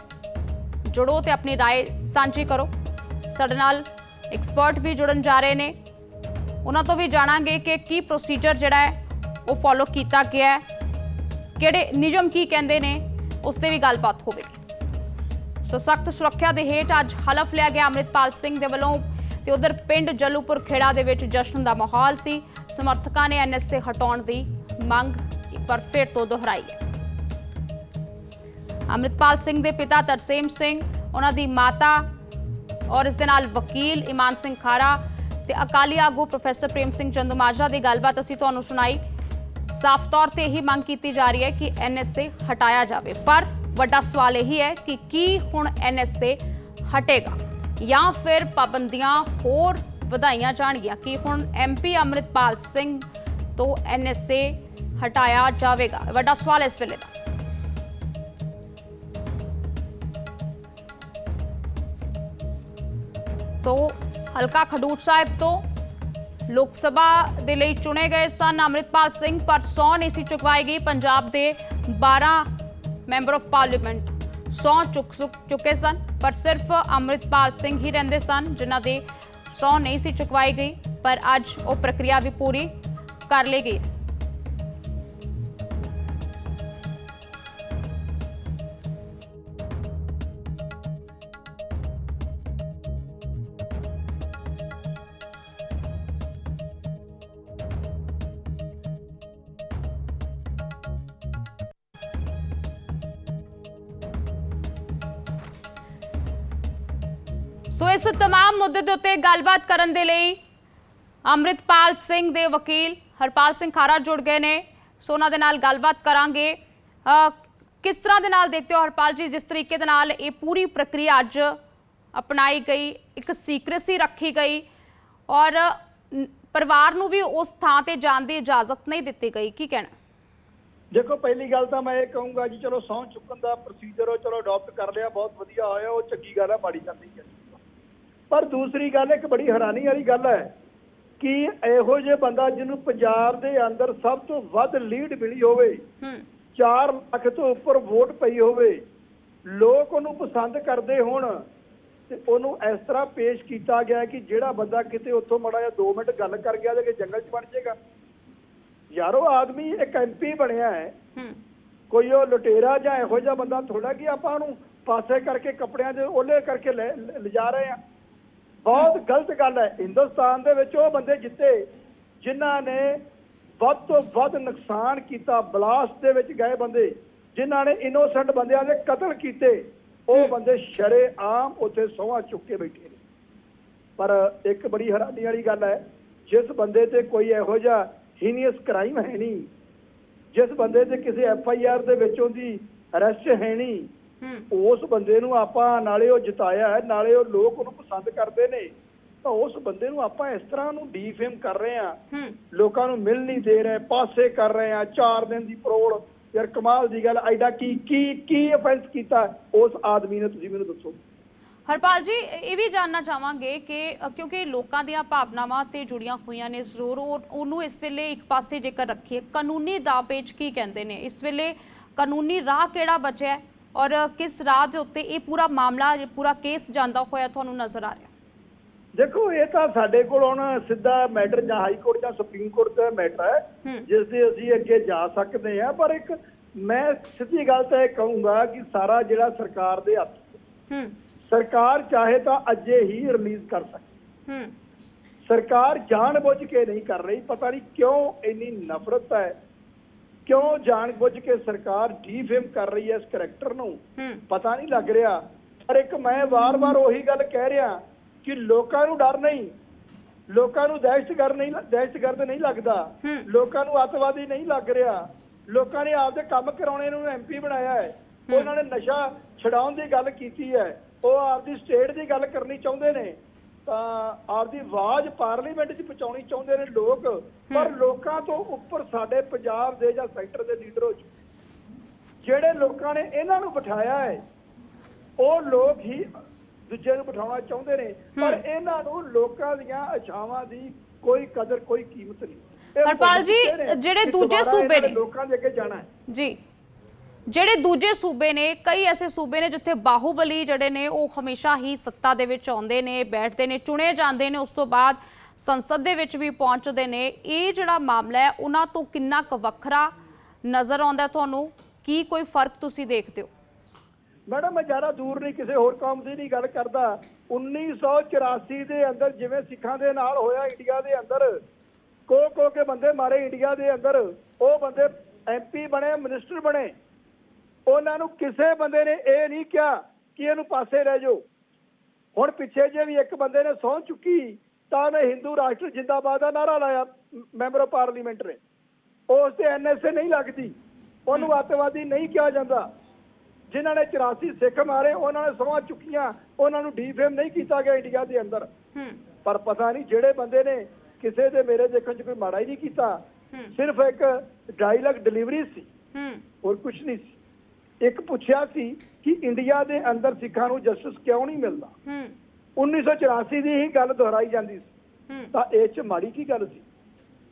ਜੁੜੋ ਤੇ ਆਪਣੀ رائے ਸਾਂਝੀ ਕਰੋ ਸਾਡੇ ਨਾਲ ਐਕਸਪਰਟ ਵੀ ਜੁੜਨ ਜਾ ਰਹੇ ਨੇ ਉਹਨਾਂ ਤੋਂ ਵੀ ਜਾਣਾਂਗੇ ਕਿ ਕੀ ਪ੍ਰੋਸੀਜਰ ਜਿਹੜਾ ਹੈ ਉਹ ਫੋਲੋ ਕੀਤਾ ਗਿਆ ਹੈ ਕਿਹੜੇ ਨਿਯਮ ਕੀ ਕਹਿੰਦੇ ਨੇ ਉਸ ਤੇ ਵੀ ਗੱਲਬਾਤ ਹੋਵੇਗੀ ਸੋ ਸਖਤ ਸੁਰੱਖਿਆ ਦੇ ਹੇਠ ਅੱਜ ਹਲਫ ਲਿਆ ਗਿਆ ਅੰਮ੍ਰਿਤਪਾਲ ਸਿੰਘ ਦੇ ਵੱਲੋਂ ਤੇ ਉਧਰ ਪਿੰਡ ਜਲੂਪੁਰ ਖੇੜਾ ਦੇ ਵਿੱਚ ਜਸ਼ਨ ਦਾ ਮਾਹੌਲ ਸੀ। ਸਮਰਥਕਾਂ ਨੇ ਐਨਐਸਏ ਹਟਾਉਣ ਦੀ ਮੰਗ ਇੱਕ ਵਾਰ ਫਿਰ ਤੋਂ ਦੁਹਰਾਈ। ਹੈ ਅੰਮ੍ਰਿਤਪਾਲ ਸਿੰਘ ਦੇ ਪਿਤਾ ਤਰਸੇਮ ਸਿੰਘ, ਉਹਨਾਂ ਦੀ ਮਾਤਾ ਔਰ ਇਸ ਦੇ ਨਾਲ ਵਕੀਲ ਇਮਾਨ ਸਿੰਘ ਖਾਰਾ ਤੇ ਅਕਾਲੀ ਆਗੂ ਪ੍ਰੋਫੈਸਰ ਪ੍ਰੇਮ ਸਿੰਘ ਚੰਦੂਮਾਜਰਾ ਦੀ ਗੱਲਬਾਤ ਅਸੀਂ ਤੁਹਾਨੂੰ ਸੁਣਾਈ। ਸਾਫ਼ ਤੌਰ ਤੇ ਇਹੀ ਮੰਗ ਕੀਤੀ ਜਾ ਰਹੀ ਹੈ ਕਿ ਐਨਐਸਏ ਹਟਾਇਆ ਜਾਵੇ। ਪਰ ਵੱਡਾ ਸਵਾਲ ਇਹੀ ਹੈ ਕਿ ਕੀ ਹੁਣ ਐਨਐਸਏ ਹਟੇਗਾ? ਜਾਂ ਫਿਰ ਪਾਬੰਦੀਆਂ ਹੋਰ ਵਧਾਈਆਂ ਜਾਣਗੀਆਂ ਕਿ ਹੁਣ ਐਮਪੀ ਅੰਮ੍ਰਿਤਪਾਲ ਸਿੰਘ ਤੋਂ ਐਨਐਸਏ ਹਟਾਇਆ ਜਾਵੇਗਾ। ਵੱਡਾ ਸਵਾਲ ਇਸ ਵੇਲੇ ਦਾ। ਸੋ ਹਲਕਾ ਖਡੂਰ ਸਾਹਿਬ ਤੋਂ ਲੋਕ ਸਭਾ ਦੇ ਲਈ ਚੁਣੇ ਗਏ ਸਨ ਅੰਮ੍ਰਿਤਪਾਲ ਸਿੰਘ, ਪਰ ਸੌ ਨਹੀਂ ਸੀ ਚੁਕਵਾਈ ਗਈ। ਪੰਜਾਬ ਦੇ 12 ਮੈਂਬਰ ਆਫ ਪਾਰਲੀਮੈਂਟ ਸੌ ਚੁੱਕ ਚੁੱਕ ਚੁੱਕੇ ਸਨ, ਪਰ ਸਿਰਫ ਅੰਮ੍ਰਿਤਪਾਲ ਸਿੰਘ ਹੀ ਰਹਿੰਦੇ ਸਨ, ਜਿਨ੍ਹਾਂ ਦੇ ਸੌ ਨਹੀਂ ਸੀ ਚੁਕਵਾਈ ਗਈ, ਪਰ ਅੱਜ ਉਹ ਪ੍ਰਕਿਰਿਆ ਵੀ ਪੂਰੀ ਕਰ ਲਈ ਗਈ। ਸੋ ਇਸ ਤਮਾਮ ਮੁੱਦੇ ਦੇ ਉੱਤੇ ਗੱਲਬਾਤ ਕਰਨ ਦੇ ਲਈ ਅੰਮ੍ਰਿਤਪਾਲ ਸਿੰਘ ਦੇ ਵਕੀਲ ਹਰਪਾਲ ਸਿੰਘ ਖਾਰਾ ਜੁੜ ਗਏ ਨੇ। ਸੋ ਉਹਨਾਂ ਦੇ ਨਾਲ ਗੱਲਬਾਤ ਕਰਾਂਗੇ। ਕਿਸ ਤਰ੍ਹਾਂ ਦੇ ਨਾਲ ਦੇਖਦੇ ਹੋ ਹਰਪਾਲ ਜੀ, ਜਿਸ ਤਰੀਕੇ ਦੇ ਨਾਲ ਇਹ ਪੂਰੀ ਪ੍ਰਕਿਰਿਆ ਅੱਜ ਅਪਣਾਈ ਗਈ, ਇੱਕ ਸੀਕ੍ਰੇਸੀ ਰੱਖੀ ਗਈ ਔਰ ਪਰਿਵਾਰ ਨੂੰ ਵੀ ਉਸ ਥਾਂ ਤੇ ਜਾਣ ਦੀ ਇਜਾਜ਼ਤ ਨਹੀਂ ਦਿੱਤੀ ਗਈ, ਕੀ ਕਹਿਣਾ? ਦੇਖੋ, ਪਹਿਲੀ ਗੱਲ ਤਾਂ ਮੈਂ ਇਹ ਕਹੂੰਗਾ ਜੀ, ਚਲੋ ਸਹੁੰ ਚੁੱਕਣ ਦਾ ਪ੍ਰੋਸੀਜਰ ਉਹ ਚਲੋ ਅਡਾਪਟ ਕਰ ਲਿਆ, ਬਹੁਤ ਵਧੀਆ ਹੋਇਆ, ਉਹ ਚੰਗੀ ਗੱਲ ਹੈ ਮਾੜੀ ਗੱਲ ਨਹੀਂ ਹੈ। ਪਰ ਦੂਸਰੀ ਗੱਲ ਇੱਕ ਬੜੀ ਹੈਰਾਨੀ ਵਾਲੀ ਗੱਲ ਹੈ ਕਿ ਇਹੋ ਜਿਹੇ ਬੰਦਾ ਜਿਹਨੂੰ ਪੰਜਾਬ ਦੇ ਅੰਦਰ ਸਭ ਤੋਂ ਵੱਧ ਲੀਡ ਮਿਲੀ ਹੋਵੇ ਹੂੰ। 4 ਲੱਖ ਤੋਂ ਉੱਪਰ ਵੋਟ ਪਈ ਹੋਵੇ ਲੋਕ ਉਹਨੂੰ ਪਸੰਦ ਕਰਦੇ ਹੋਣ ਤੇ ਉਹਨੂੰ ਇਸ ਤਰ੍ਹਾਂ ਪੇਸ਼ ਕੀਤਾ ਗਿਆ ਕਿ ਜਿਹੜਾ ਬੰਦਾ ਕਿਤੇ ਉੱਥੋਂ ਮੜਾ ਜਾਂ 2 ਮਿੰਟ ਗੱਲ ਕਰ ਗਿਆ ਤੇ ਕਿ ਜੰਗਲ 'ਚ ਵੜ ਜਾਏਗਾ। ਯਾਰੋ ਆਦਮੀ ਇੱਕ ਐਮਪੀ ਬਣਿਆ ਹੈ। ਕੋਈ ਉਹ ਲੁਟੇਰਾ ਜਾਂ ਇਹੋ ਜਿਹਾ ਬੰਦਾ ਥੋੜਾ ਕਿ ਆਪਾਂ ਉਹਨੂੰ ਪਾਸੇ ਕਰਕੇ ਕੱਪੜਿਆਂ ਦੇ ਓਲੇ ਕਰਕੇ ਲੈ- ਲੈ- ਲਿਜਾ ਰਹੇ ਆ ਬਹੁਤ ਗਲਤ ਗੱਲ ਹੈ। ਹਿੰਦੁਸਤਾਨ ਦੇ ਵਿੱਚ ਉਹ ਬੰਦੇ ਜਿੱਤੇ, ਜਿਨ੍ਹਾਂ ਨੇ ਵੱਧ ਤੋਂ ਵੱਧ ਨੁਕਸਾਨ ਕੀਤਾ, ਬਲਾਸਟ ਦੇ ਵਿੱਚ ਗਏ ਬੰਦੇ, ਜਿਨ੍ਹਾਂ ਨੇ ਇਨੋਸੈਂਟ ਬੰਦਿਆਂ ਦੇ ਕਤਲ ਕੀਤੇ, ਉਹ ਬੰਦੇ ਸ਼ਰੇ ਆਮ ਉੱਥੇ ਸੋਹਾਂ ਚੁੱਕ ਕੇ ਬੈਠੇ ਨੇ। ਪਰ ਇੱਕ ਬੜੀ ਹੈਰਾਨੀ ਵਾਲੀ ਗੱਲ ਹੈ, ਜਿਸ ਬੰਦੇ ਤੇ ਕੋਈ ਇਹੋ ਜਿਹਾ ਹੀਨੀਅਸ ਕ੍ਰਾਈਮ ਹੈ ਨਹੀਂ, ਜਿਸ ਬੰਦੇ ਤੇ ਕਿਸੇ ਐਫ ਆਈ ਆਰ ਦੇ ਵਿੱਚ ਉਹਦੀ ਅਰੈਸਟ ਹੈ ਨਹੀਂ ਉਸ ਬੰਦੇ ਨੂੰ ਆਪਾਂ ਨਾਲੇ ਉਹ ਜਿਤਾਇਆ ਹੈ ਨਾਲੇ ਉਹ ਲੋਕ ਉਹਨੂੰ ਪਸੰਦ ਕਰਦੇ ਨੇ। ਤਾਂ ਉਸ ਬੰਦੇ ਨੂੰ ਆਪਾਂ ਇਸ ਤਰ੍ਹਾਂ ਨੂੰ ਡੀਫੇਮ ਕਰ ਰਹੇ ਆ ਲੋਕਾਂ ਨੂੰ ਮਿਲ ਨਹੀਂ ਦੇ ਰਹੇ ਪਾਸੇ ਕਰ ਰਹੇ ਆ 4 ਦਿਨ ਦੀ ਪਰੋਲ ਯਾਰ ਕਮਾਲ ਦੀ ਗੱਲ ਐਡਾ ਕੀ ਕੀ ਕੀ ਅਫੈਂਸ ਕੀਤਾ ਉਸ ਆਦਮੀ ਨੇ ਤੁਸੀਂ ਮੈਨੂੰ ਦੱਸੋ। ਹਰਪਾਲ ਜੀ ਇਹ ਵੀ ਜਾਨਣਾ ਚਾਹਾਂਗੇ ਕਿ ਕਿਉਂਕਿ ਲੋਕਾਂ ਦੀਆਂ ਭਾਵਨਾਵਾਂ ਤੇ ਜੁੜੀਆਂ ਹੋਈਆਂ ਨੇ ਜ਼ਰੂਰ ਉਹ- ਉਹਨੂੰ ਇਸ ਵੇਲੇ ਇੱਕ ਪਾਸੇ ਜੇਕਰ ਰੱਖੀਏ ਕਾਨੂੰਨੀ ਦਾਅਪੇਚ ਕੀ ਕਹਿੰਦੇ ਨੇ? ਇਸ ਵੇਲੇ ਕਾਨੂੰਨੀ ਰਾਹ ਕਿਹੜਾ ਬਚਿਆ ਔਰ ਕਿਸ ਰਾਹ ਦੇ ਉੱਤੇ ਇਹ ਪੂਰਾ ਮਾਮਲਾ ਪੂਰਾ ਕੇਸ ਜਾਂਦਾ ਹੋਇਆ ਤੁਹਾਨੂੰ ਨਜ਼ਰ ਆ ਰਿਹਾ? ਦੇਖੋ ਇਹ ਤਾਂ ਸਾਡੇ ਕੋਲ ਹੁਣ ਸਿੱਧਾ ਮੈਟਰ ਜਾਂ ਹਾਈ ਕੋਰਟ ਜਾਂ ਸੁਪਰੀਮ ਕੋਰਟ ਦਾ ਮੈਟਰ ਹੈ ਹੂੰ। ਜਿਸ ਦੇ ਅਸੀਂ ਅੱਗੇ ਜਾ ਸਕਦੇ ਹਾਂ ਪਰ ਇੱਕ ਮੈਂ ਸਿੱਧੀ ਗੱਲ ਤਾਂ ਇਹ ਕਹੂੰਗਾ ਕਿ ਸਾਰਾ ਜਿਹੜਾ ਸਰਕਾਰ ਦੇ ਹੱਥ ਹੂੰ। ਸਰਕਾਰ ਚਾਹੇ ਤਾਂ ਅੱਜੇ ਹੀ ਰਿਲੀਜ਼ ਕਰ ਸਕਦੀ। ਹੂੰ। ਸਰਕਾਰ ਜਾਣਬੁੱਝ ਕੇ ਨਹੀਂ ਕਰ ਰਹੀ ਪਤਾ ਨਹੀਂ ਕਿਉਂ ਇੰਨੀ ਨਫ਼ਰਤ ਹੈ ਕਿਉਂ ਜਾਣਬੁੱਝ ਕੇ ਸਰਕਾਰ ਡੀਫੇਮ ਕਰ ਰਹੀ ਹੈ ਇਸ ਕਰੈਕਟਰ ਨੂੰ? ਪਤਾ ਨਹੀਂ ਲੱਗ ਰਿਹਾ। ਪਰ ਇੱਕ ਮੈਂ ਵਾਰ-ਵਾਰ ਉਹੀ ਗੱਲ ਕਹਿ ਰਿਹਾ ਕਿ ਲੋਕਾਂ ਨੂੰ ਡਰ ਨਹੀਂ। ਲੋਕਾਂ ਨੂੰ ਦਹਿਸ਼ਤਗਰਦ ਨਹੀਂ ਦਹਿਸ਼ਤਗਰਦ ਨਹੀਂ ਲੱਗਦਾ। ਲੋਕਾਂ ਨੂੰ ਅੱਤਵਾਦੀ ਨਹੀਂ ਲੱਗ ਰਿਹਾ। ਲੋਕਾਂ ਨੇ ਆਪਦੇ ਕੰਮ ਕਰਾਉਣੇ ਨੂੰ ਐਮਪੀ ਬਣਾਇਆ ਹੈ। ਉਹਨਾਂ ਨੇ ਨਸ਼ਾ ਛਡਾਉਣ ਦੀ ਗੱਲ ਕੀਤੀ ਹੈ। ਉਹ ਆਪਦੀ ਸਟੇਟ ਦੀ ਗੱਲ ਕਰਨੀ ਚਾਹੁੰਦੇ ਨੇ। ਤਾਂ ਆਪਦੀ ਆਵਾਜ਼ ਪਾਰਲੀਮੈਂਟ 'ਚ ਪਹੁੰਚਾਉਣੀ ਚਾਹੁੰਦੇ ਨੇ ਲੋਕ ਪਰ ਲੋਕਾਂ ਤੋਂ ਉੱਪਰ ਸਾਡੇ ਪੰਜਾਬ ਦੇ ਜਾਂ ਸੈਕਟਰ ਦੇ ਲੀਡਰ ਹੋ ਚੁੱਕੇ ਜਿਹੜੇ ਲੋਕਾਂ ਨੇ ਇਹਨਾਂ ਨੂੰ ਬਿਠਾਇਆ ਹੈ ਉਹ ਲੋਕ ਹੀ ਦੂਜੇ ਨੂੰ ਬਿਠਾਉਣਾ ਚਾਹੁੰਦੇ ਨੇ ਪਰ ਇਹਨਾਂ ਨੂੰ ਲੋਕਾਂ ਦੀਆਂ ਇਛਾਵਾਂ ਦੀ ਕੋਈ ਕਦਰ ਕੋਈ ਕੀਮਤ ਨਹੀਂ। ਹਰਪਾਲ ਜੀ, ਜਿਹੜੇ ਦੂਜੇ ਸੂਬੇ ਨੇ- ਲੋਕਾਂ ਦੇ ਅੱਗੇ ਜਾਣਾ ਹੈ। ਜੀ। ਜਿਹੜੇ ਦੂਜੇ ਸੂਬੇ ਨੇ, ਕਈ ਐਸੇ ਸੂਬੇ ਨੇ ਜਿੱਥੇ ਬਾਹੂਬਲੀ ਜਿਹੜੇ ਨੇ, ਉਹ ਹਮੇਸ਼ਾ ਹੀ ਸੱਤਾ ਦੇ ਵਿੱਚ ਆਉਂਦੇ ਨੇ, ਬੈਠਦੇ ਨੇ, ਚੁਣੇ ਜਾਂਦੇ ਨੇ, ਉਸ ਤੋਂ ਬਾਅਦ ਸੰਸਦ ਦੇ ਵਿੱਚ ਵੀ ਪਹੁੰਚਦੇ ਨੇ। ਇਹ ਜਿਹੜਾ ਮਾਮਲਾ ਹੈ, ਉਹਨਾਂ ਤੋਂ ਕਿੰਨਾ ਕੁ ਵੱਖਰਾ ਨਜ਼ਰ ਆਉਂਦਾ ਤੁਹਾਨੂੰ? ਕੀ ਕੋਈ ਫ਼ਰਕ ਤੁਸੀਂ ਦੇਖਦੇ ਹੋ? ਮੈਡਮ, ਮੈਂ ਜ਼ਿਆਦਾ ਦੂਰ ਨਹੀਂ, ਕਿਸੇ ਹੋਰ ਕੌਮ ਦੀ ਨਹੀਂ ਗੱਲ ਕਰਦਾ। 1984 ਦੇ ਅੰਦਰ ਜਿਵੇਂ ਸਿੱਖਾਂ ਦੇ ਨਾਲ ਹੋਇਆ, ਇੰਡੀਆ ਦੇ ਅੰਦਰ ਕੋ ਕੋ ਕੇ ਬੰਦੇ ਮਾਰੇ ਇੰਡੀਆ ਦੇ ਅੰਦਰ, ਉਹ ਬੰਦੇ ਐਮਪੀ ਬਣੇ, ਮਿਨਿਸਟਰ ਬਣੇ। ਉਹਨਾਂ ਨੂੰ ਕਿਸੇ ਬੰਦੇ ਨੇ ਇਹ ਨਹੀਂ ਕਿਹਾ ਕਿ ਇਹਨੂੰ ਪਾਸੇ ਰਹਿ ਜਾਓ। ਹੁਣ ਪਿੱਛੇ ਜੇ ਵੀ ਇੱਕ ਬੰਦੇ ਨੇ ਸਹੁੰ ਚੁੱਕੀ ਤਾਂ ਉਹਨੇ ਹਿੰਦੂ ਰਾਸ਼ਟਰ ਜਿੰਦਾਬਾਦ ਦਾ ਨਾਰਾ ਲਾਇਆ ਮੈਂਬਰ ਆਫ ਪਾਰਲੀਮੈਂਟ ਨੇ। ਉਸ ਤੇ ਐਨਐਸਏ ਨਹੀਂ ਲੱਗਦੀ। ਉਹਨੂੰ ਅੱਤਵਾਦੀ ਨਹੀਂ ਕਿਹਾ ਜਾਂਦਾ। ਜਿਨ੍ਹਾਂ ਨੇ 84 ਸਿੱਖ ਮਾਰੇ ਉਹਨਾਂ ਨੇ ਸਹੁੰ ਚੁੱਕੀਆਂ ਉਹਨਾਂ ਨੂੰ ਡੀਫੇਮ ਨਹੀਂ ਕੀਤਾ ਗਿਆ ਇੰਡੀਆ ਦੇ ਅੰਦਰ। ਪਰ ਪਤਾ ਨਹੀਂ ਜਿਹੜੇ ਬੰਦੇ ਨੇ ਕਿਸੇ ਦੇ ਮੇਰੇ ਦੇਖਣ 'ਚ ਕੋਈ ਮਾੜਾ ਹੀ ਨਹੀਂ ਕੀਤਾ। ਸਿਰਫ ਇੱਕ ਡਾਇਲੌਗ ਡਿਲੀਵਰੀ ਸੀ। ਹੂੰ। ਹੋਰ ਕੁਝ ਨਹੀਂ ਸੀ। ਇੱਕ ਪੁੱਛਿਆ ਸੀ ਕਿ ਇੰਡੀਆ ਦੇ ਅੰਦਰ ਸਿੱਖਾਂ ਨੂੰ ਜਸਟਿਸ ਕਿਉਂ ਨਹੀਂ ਮਿਲਦਾ? ਹੂੰ। 1984 ਦੀ ਹੀ ਗੱਲ ਦੁਹਰਾਈ ਜਾਂਦੀ ਸੀ। ਹੂੰ। ਤਾਂ ਇਹ ਚ ਮਾੜੀ ਕੀ ਗੱਲ ਸੀ?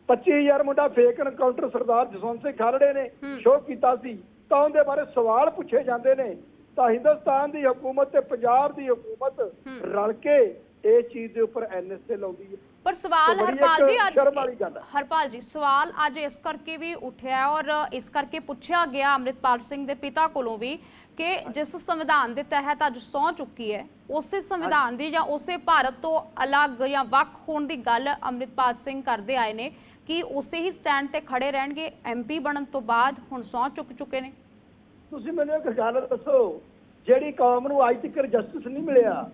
25000 ਮੁੰਡਾ ਫੇਕ ਐਨਕਾਊਂਟਰ ਸਰਦਾਰ ਜਸਵੰਤ ਸਿੰਘ ਖਾਲੜੇ ਨੇ ਸ਼ੋਅ ਕੀਤਾ ਸੀ। ਤਾਂ ਉਹਦੇ ਬਾਰੇ ਸਵਾਲ ਪੁੱਛੇ ਜਾਂਦੇ ਨੇ। ਤਾਂ ਹਿੰਦੁਸਤਾਨ ਦੀ ਹਕੂਮਤ ਤੇ ਪੰਜਾਬ ਦੀ ਹਕੂਮਤ ਰਲ ਕੇ ਇਹ ਚੀਜ਼ ਦੇ ਉੱਪਰ ਐਨਐਸਏ ਲਾਉਂਦੀ ਹੈ। ਪਰ ਸਵਾਲ ਹਰਪਾਲ ਜੀ ਅੱਜ। ਹਰਪਾਲ ਜੀ ਸਵਾਲ ਅੱਜ ਇਸ ਕਰਕੇ ਵੀ ਉੱਠਿਆ ਔਰ ਇਸ ਕਰਕੇ ਪੁੱਛਿਆ ਗਿਆ ਅੰਮ੍ਰਿਤਪਾਲ ਸਿੰਘ ਦੇ ਪਿਤਾ ਕੋਲੋਂ ਵੀ ਕਿ ਜਿਸ ਸੰਵਿਧਾਨ ਦੇ ਤਹਿਤ ਅੱਜ ਸਹੁੰ ਚੁੱਕੀ ਹੈ ਉਸੇ ਸੰਵਿਧਾਨ ਦੀ ਜਾਂ ਉਸੇ ਭਾਰਤ ਤੋਂ ਅਲੱਗ ਜਾਂ ਵੱਖ ਹੋਣ ਦੀ ਗੱਲ ਅੰਮ੍ਰਿਤਪਾਲ ਸਿੰਘ ਕਰਦੇ ਆਏ ਨੇ ਕਿ ਉਸੇ ਹੀ ਸਟੈਂਡ ਤੇ ਖੜੇ ਰਹਿਣਗੇ ਐਮਪੀ ਬਣਨ ਤੋਂ ਬਾਅਦ ਹੁਣ ਸਹੁੰ ਚੁੱਕ ਚੁੱਕੇ ਨੇ? ਤੁਸੀਂ ਮੈਨੂੰ ਇੱਕ ਗੱਲ ਦੱਸੋ ਜਿਹੜੀ ਕੌਮ ਨੂੰ ਅੱਜ ਤੱਕ ਜਸਟਿਸ ਨਹੀਂ ਮਿਲਿਆ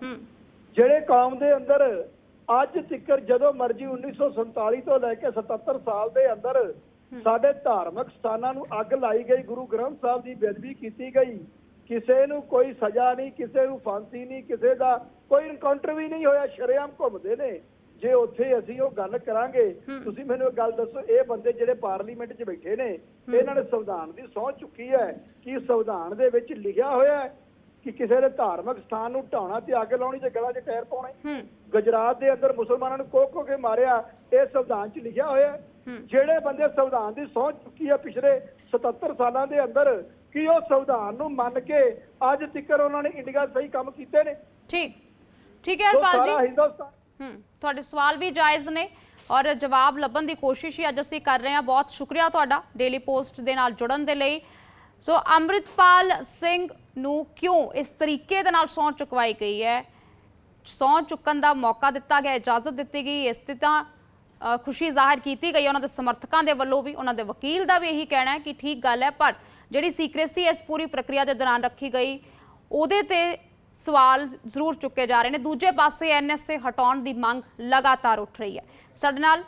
ਜਿਹੜੇ ਕੌਮ ਦੇ ਅੰਦਰ ਅੱਜ ਤੱਕ ਜਦੋਂ ਮਰਜ਼ੀ 1947 ਤੋਂ ਲੈ ਕੇ 77 ਸਾਲ ਦੇ ਅੰਦਰ ਸਾਡੇ ਧਾਰਮਿਕ ਸਥਾਨਾਂ ਨੂੰ ਅੱਗ ਲਾਈ ਗਈ ਗੁਰੂ ਗ੍ਰੰਥ ਸਾਹਿਬ ਦੀ ਬੇਅਦਬੀ ਕੀਤੀ ਗਈ। ਕਿਸੇ ਨੂੰ ਕੋਈ ਸਜ਼ਾ ਨਹੀਂ ਕਿਸੇ ਨੂੰ ਫਾਂਸੀ ਨਹੀਂ ਕਿਸੇ ਦਾ ਕੋਈ ਇਨਕਾਊਂਟਰ ਵੀ ਨਹੀਂ ਹੋਇਆ ਸ਼ਰੇਆਮ ਘੁੰਮਦੇ ਨੇ। ਜੇ ਉੱਥੇ ਅਸੀਂ ਉਹ ਗੱਲ ਕਰਾਂਗੇ ਤੁਸੀਂ ਮੈਨੂੰ ਇੱਕ ਗੱਲ ਦੱਸੋ ਇਹ ਬੰਦੇ ਜਿਹੜੇ ਪਾਰਲੀਮੈਂਟ 'ਚ ਬੈਠੇ ਨੇ ਇਹਨਾਂ ਨੇ ਸੰਵਿਧਾਨ ਦੀ ਸਹੁੰ ਚੁੱਕੀ ਹੈ ਕਿ ਸੰਵਿਧਾਨ ਦੇ ਵਿੱਚ ਲਿਖਿਆ ਹੋਇਆ ਹੈ ਕਿ ਕਿਸੇ ਦੇ ਧਾਰਮਿਕ ਸਥਾਨ ਨੂੰ ਢਾਉਣਾ ਤੇ ਅੱਗ ਲਾਉਣੀ ਤੇ ਗਲਾਂ 'ਚ ਟਾਇਰ ਪਾਉਣੇ। ਹੂੰ। ਗੁਜਰਾਤ ਦੇ ਅੰਦਰ ਮੁਸਲਮਾਨਾਂ ਨੂੰ ਕੋਕ ਕੋ ਮਾਰਿਆ ਇਹ ਸੰਵਿਧਾਨ 'ਚ ਲਿਖਿਆ ਹੋਇਆ ਹੈ। ਜਿਹੜੇ ਬੰਦੇ ਸੰਵਿਧਾਨ ਦੀ ਸਹੁੰ ਚੁੱਕੀ ਹੈ ਪਿਛਲੇ 77 ਸਾਲਾਂ ਦੇ ਅੰਦਰ ਕਿ ਉਹ ਸੰਵਿਧਾਨ ਨੂੰ ਮੰਨ ਕੇ ਅੱਜ ਤੱਕ ਉਹਨਾਂ ਨੇ ਇੰਡੀਆ ਸਹੀ ਕੰਮ ਕੀਤੇ ਨੇ? ਠੀਕ। ਠੀਕ ਹੈ ਸੋ ਹਰਪਾਲ ਜੀ। ਹਿੰਦੁਸਤਾਨ ਹੂੰ। ਤੁਹਾਡੇ ਸਵਾਲ ਵੀ ਜਾਇਜ਼ ਨੇ ਔਰ ਜਵਾਬ ਲੱਭਣ ਦੀ ਕੋਸ਼ਿਸ਼ ਹੀ ਅੱਜ ਅਸੀਂ ਕਰ ਰਹੇ ਹਾਂ। ਬਹੁਤ ਸ਼ੁਕਰੀਆ ਤੁਹਾਡਾ। ਡੇਲੀ ਪੋਸਟ ਦੇ ਨਾਲ ਜੁੜਨ ਦੇ ਲਈ। ਸੋ ਅੰਮ੍ਰਿਤਪਾਲ ਸਿੰਘ ਨੂੰ ਕਿਉਂ ਇਸ ਤਰੀਕੇ ਦੇ ਨਾਲ ਸਹੁੰ ਚੁਕਵਾਈ ਗਈ ਹੈ? ਸਹੁੰ ਚੁੱਕਣ ਦਾ ਮੌਕਾ ਦਿੱਤਾ ਗਿਆ, ਇਜਾਜ਼ਤ ਦਿੱਤੀ ਗਈ, ਇਸ ਤੇ ਤਾਂ ਖੁਸ਼ੀ ਜ਼ਾਹਿਰ ਕੀਤੀ ਗਈ ਉਹਨਾਂ ਦੇ ਸਮਰਥਕਾਂ ਦੇ ਵੱਲੋਂ ਵੀ, ਉਹਨਾਂ ਦੇ ਵਕੀਲ ਦਾ ਵੀ ਇਹੀ ਕਹਿਣਾ ਹੈ ਕਿ ਠੀਕ ਗੱਲ ਹੈ, ਪਰ ਜਿਹੜੀ ਸੀਕ੍ਰੇਸੀ ਇਸ ਪੂਰੀ ਪ੍ਰਕਿਰਿਆ ਦੇ ਦੌਰਾਨ ਰੱਖੀ ਗਈ, ਉਹਦੇ ਤੇ ਸਵਾਲ ਜ਼ਰੂਰ ਚੁੱਕੇ ਜਾ ਰਹੇ ਨੇ। ਦੂਜੇ ਪਾਸੇ ਐਨਐਸਏ ਹਟਾਉਣ ਦੀ ਮੰਗ ਲਗਾਤਾਰ ਉੱਠ ਰਹੀ ਹੈ। ਸਾਡੇ ਨਾਲ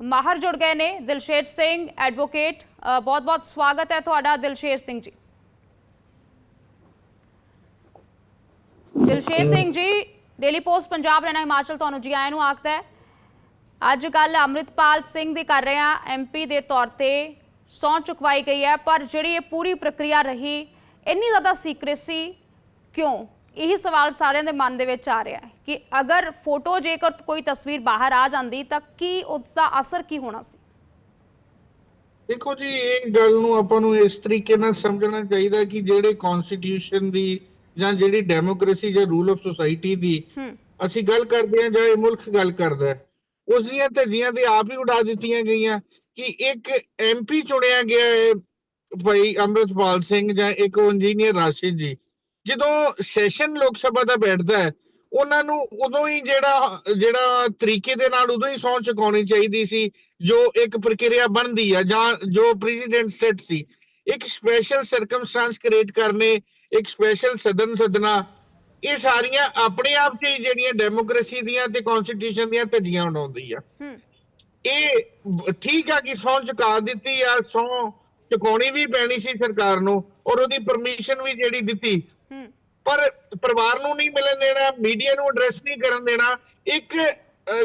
ਮਾਹਰ ਜੁੜ ਗਏ ਨੇ ਦਿਲਸ਼ੇਰ ਸਿੰਘ ਐਡਵੋਕੇਟ। ਬਹੁਤ ਬਹੁਤ ਸਵਾਗਤ ਹੈ ਤੁਹਾਡਾ ਦਿਲਸ਼ੇਰ ਸਿੰਘ ਜੀ। ਦਿਲਸ਼ੇਰ ਸਿੰਘ ਜੀ ਡੇਲੀ ਪੋਸਟ ਪੰਜਾਬ ਰਹਿਣਾ ਹਿਮਾਚਲ ਤੁਹਾਨੂੰ ਜੀ ਆਇਆਂ ਨੂੰ ਆਖਦਾ ਹੈ ਅੱਜ ਕੱਲ ਅੰਮ੍ਰਿਤਪਾਲ ਸਿੰਘ ਦੀ ਕਰ ਰਹੇ ਆ ਐਮਪੀ ਦੇ ਤੌਰ ਤੇ ਸਹੁੰ ਚੁਕਵਾਈ ਗਈ ਹੈ ਪਰ ਜਿਹੜੀ ਇਹ ਪੂਰੀ ਪ੍ਰਕਿਰਿਆ ਰਹੀ ਇੰਨੀ ਜ਼ਿਆਦਾ ਸੀਕ੍ਰੇਸੀ ਕਿਉਂ? ਇਹੀ ਸਵਾਲ ਸਾਰਿਆਂ ਦੇ ਮਨ ਦੇ ਵਿੱਚ ਆ ਰਿਹਾ ਹੈ ਕਿ ਅਗਰ ਫੋਟੋ ਜੇਕਰ ਕੋਈ ਤਸਵੀਰ ਬਾਹਰ ਆ ਜਾਂਦੀ ਤਾਂ ਕੀ ਉਸ ਦਾ ਅਸਰ ਕੀ ਹੋਣਾ ਸੀ? ਦੇਖੋ ਜੀ ਇਹ ਗੱਲ ਨੂੰ ਆਪਾਂ ਨੂੰ ਇਸ ਤਰੀਕੇ ਨਾਲ ਸਮਝਣਾ ਚਾਹੀਦਾ ਕਿ ਜਿਹੜੇ ਕਨਸਟੀਟਿਊਸ਼ਨ ਦੀ ਜਾਂ ਜਿਹੜੀ ਡੈਮੋਕ੍ਰੇਸੀ ਜਾਂ ਰੂਲ ਆਫ ਸੁਸਾਇਟੀ ਦੀ ਅਸੀਂ ਗੱਲ ਕਰਦੇ ਹਾਂ ਜਾਂ ਇਹ ਮੁਲਕ ਗੱਲ ਕਰਦਾ ਹੈ ਉਸ ਦੀਆਂ ਧੱਜੀਆਂ ਤੇ ਆਪ ਹੀ ਉਡਾ ਦਿੱਤੀਆਂ ਗਈਆਂ ਕਿ ਇੱਕ ਐਮਪੀ ਚੁਣਿਆ ਗਿਆ ਹੈ ਭਾਈ ਅੰਮ੍ਰਿਤਪਾਲ ਸਿੰਘ ਜਾਂ ਇੱਕ ਇੰਜੀਨੀਅਰ ਰਾਸ਼ਿਦ ਜੀ ਜਦੋਂ ਸੈਸ਼ਨ ਲੋਕ ਸਭਾ ਦਾ ਬੈਠਦਾ ਹੈ ਉਹਨਾਂ ਨੂੰ ਉਦੋਂ ਹੀ ਜਿਹੜਾ ਜਿਹੜਾ ਤਰੀਕੇ ਦੇ ਨਾਲ ਉਦੋਂ ਹੀ ਸਹੁੰ ਚੁਕਾਉਣੀ ਚਾਹੀਦੀ ਸੀ ਜੋ ਇੱਕ ਪ੍ਰਕਿਰਿਆ ਬਣਦੀ ਆ ਜਾਂ ਜੋ ਪ੍ਰੈਜ਼ੀਡੈਂਟ ਸੈਟ ਸੀ ਇੱਕ ਸਪੈਸ਼ਲ ਸਰਕਮਸਟੈਂਸ ਕ੍ਰੀਏਟ ਕਰਨੇ ਇੱਕ ਸਪੈਸ਼ਲ ਸਦਨ ਸਦਨਾ ਇਹ ਸਾਰੀਆਂ ਆਪਣੇ ਆਪ 'ਚ ਹੀ ਜਿਹੜੀਆਂ ਡੈਮੋਕ੍ਰੇਸੀ ਦੀਆਂ ਤੇ ਕਨਸਟੀਟਿਊਸ਼ਨ ਦੀਆਂ ਧੱਜੀਆਂ ਉਡਾਉਂਦੀ ਆ। ਇਹ ਠੀਕ ਆ ਕਿ ਸਹੁੰ ਚੁਕਾ ਦਿੱਤੀ ਆ ਸਹੁੰ ਚੁਕਾਉਣੀ ਵੀ ਪੈਣੀ ਸੀ ਸਰਕਾਰ ਨੂੰ ਔਰ ਉਹਦੀ ਪਰਮਿਸ਼ਨ ਵੀ ਜਿਹੜੀ ਦਿੱਤੀ। ਪਰ ਪਰਿਵਾਰ ਨੂੰ ਨਹੀਂ ਮਿਲਣ ਦੇਣਾ ਮੀਡੀਆ ਨੂੰ ਐਡਰੈਸ ਨਹੀਂ ਕਰਨ ਦੇਣਾ ਇੱਕ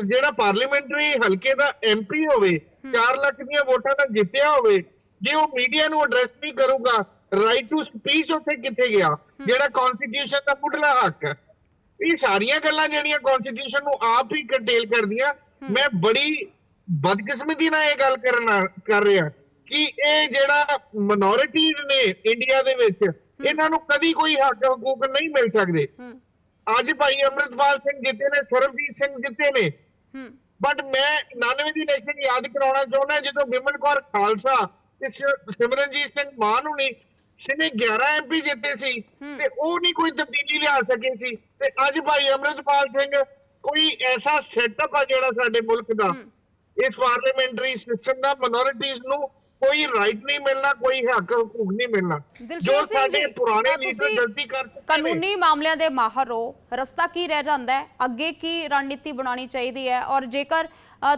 ਜਿਹੜਾ ਪਾਰਲੀਮੈਂਟਰੀ ਹਲਕੇ ਦਾ ਐਮਪੀ ਹੋਵੇ 4 ਲੱਖ ਦੀਆਂ ਵੋਟਾਂ ਨਾਲ ਜਿੱਤਿਆ ਹੋਵੇ ਜੇ ਉਹ ਮੀਡੀਆ ਨੂੰ ਐਡਰੈਸ ਨਹੀਂ ਕਰੂਗਾ ਰਾਈਟ ਟੂ ਸਪੀਚ ਉੱਥੇ ਕਿੱਥੇ ਗਿਆ? ਜਿਹੜਾ ਕਨਸਟੀਟਿਊਸ਼ਨ ਦਾ ਮੁੱਢਲਾ ਹੱਕ ਹੈ। ਇਹ ਸਾਰੀਆਂ ਗੱਲਾਂ ਜਿਹੜੀਆਂ ਕਨਸਟੀਟਿਊਸ਼ਨ ਨੂੰ ਆਪ ਹੀ ਕੰਟੇਲ ਕਰਦੀਆਂ ਮੈਂ ਬੜੀ ਬਦਕਿਸਮਤੀ ਨਾਲ ਇਹ ਗੱਲ ਕਰਨਾ ਕਰ ਰਿਹਾ ਕਿ ਇਹ ਜਿਹੜਾ ਮਿਨੋਰਿਟੀਜ਼ ਨੇ ਇੰਡੀਆ ਦੇ ਵਿੱਚ ਇਹਨਾਂ ਨੂੰ ਕਦੀ ਕੋਈ ਹੱਕ ਹਕੂਕ ਨਹੀਂ ਮਿਲ ਸਕਦੇ। ਅੱਜ ਭਾਈ ਅੰਮ੍ਰਿਤਪਾਲ ਸਿੰਘ ਜਿੱਤੇ ਨੇ ਸਰਬਜੀਤ ਸਿੰਘ ਜਿੱਤੇ ਨੇ। ਬਟ ਮੈਂ 99 ਦੀ ਇਲੈਕਸ਼ਨ ਯਾਦ ਕਰਾਉਣਾ ਚਾਹੁੰਦਾ ਜਦੋਂ ਵਿਮਨ ਕੌਰ ਖਾਲਸਾ ਤੇ ਸਿਮਰਨਜੀਤ ਸਿੰਘ ਮਾਨ ਹੁਣੀ ਜਿਹਨੇ 11 ਐਮਪੀ ਜਿੱਤੇ ਸੀ ਤੇ ਉਹ ਨਹੀਂ ਕੋਈ ਤਬਦੀਲੀ ਲਿਆ ਸਕੇ ਸੀ। ਤੇ ਅੱਜ ਭਾਈ ਅੰਮ੍ਰਿਤਪਾਲ ਸਿੰਘ ਕੋਈ ਐਸਾ ਸੈਟਅਪ ਆ ਜਿਹੜਾ ਸਾਡੇ ਮੁਲਕ ਦਾ। ਇਸ ਪਾਰਲੀਮੈਂਟਰੀ ਸਿਸਟਮ ਦਾ ਮਿਨੋਰਿਟੀਜ਼ ਨੂੰ ਕੋਈ ਰਾਈਟ ਨਹੀਂ ਮਿਲਣਾ ਕੋਈ ਹੱਕ ਹਕੂਕ ਨਹੀਂ ਮਿਲਣਾ। ਜੋ ਸਾਡੇ ਪੁਰਾਣੇ ਲੀਡਰ ਗਲਤੀ ਕਰ ਚੁੱਕੇ ਕਾਨੂੰਨੀ ਮਾਮਲਿਆਂ ਦੇ ਮਾਹਰ ਹੋ ਰਸਤਾ ਕੀ ਰਹਿ ਜਾਂਦਾ ਹੈ? ਅੱਗੇ ਕੀ ਰਣਨੀਤੀ ਬਣਾਉਣੀ ਚਾਹੀਦੀ ਹੈ? ਔਰ ਜੇਕਰ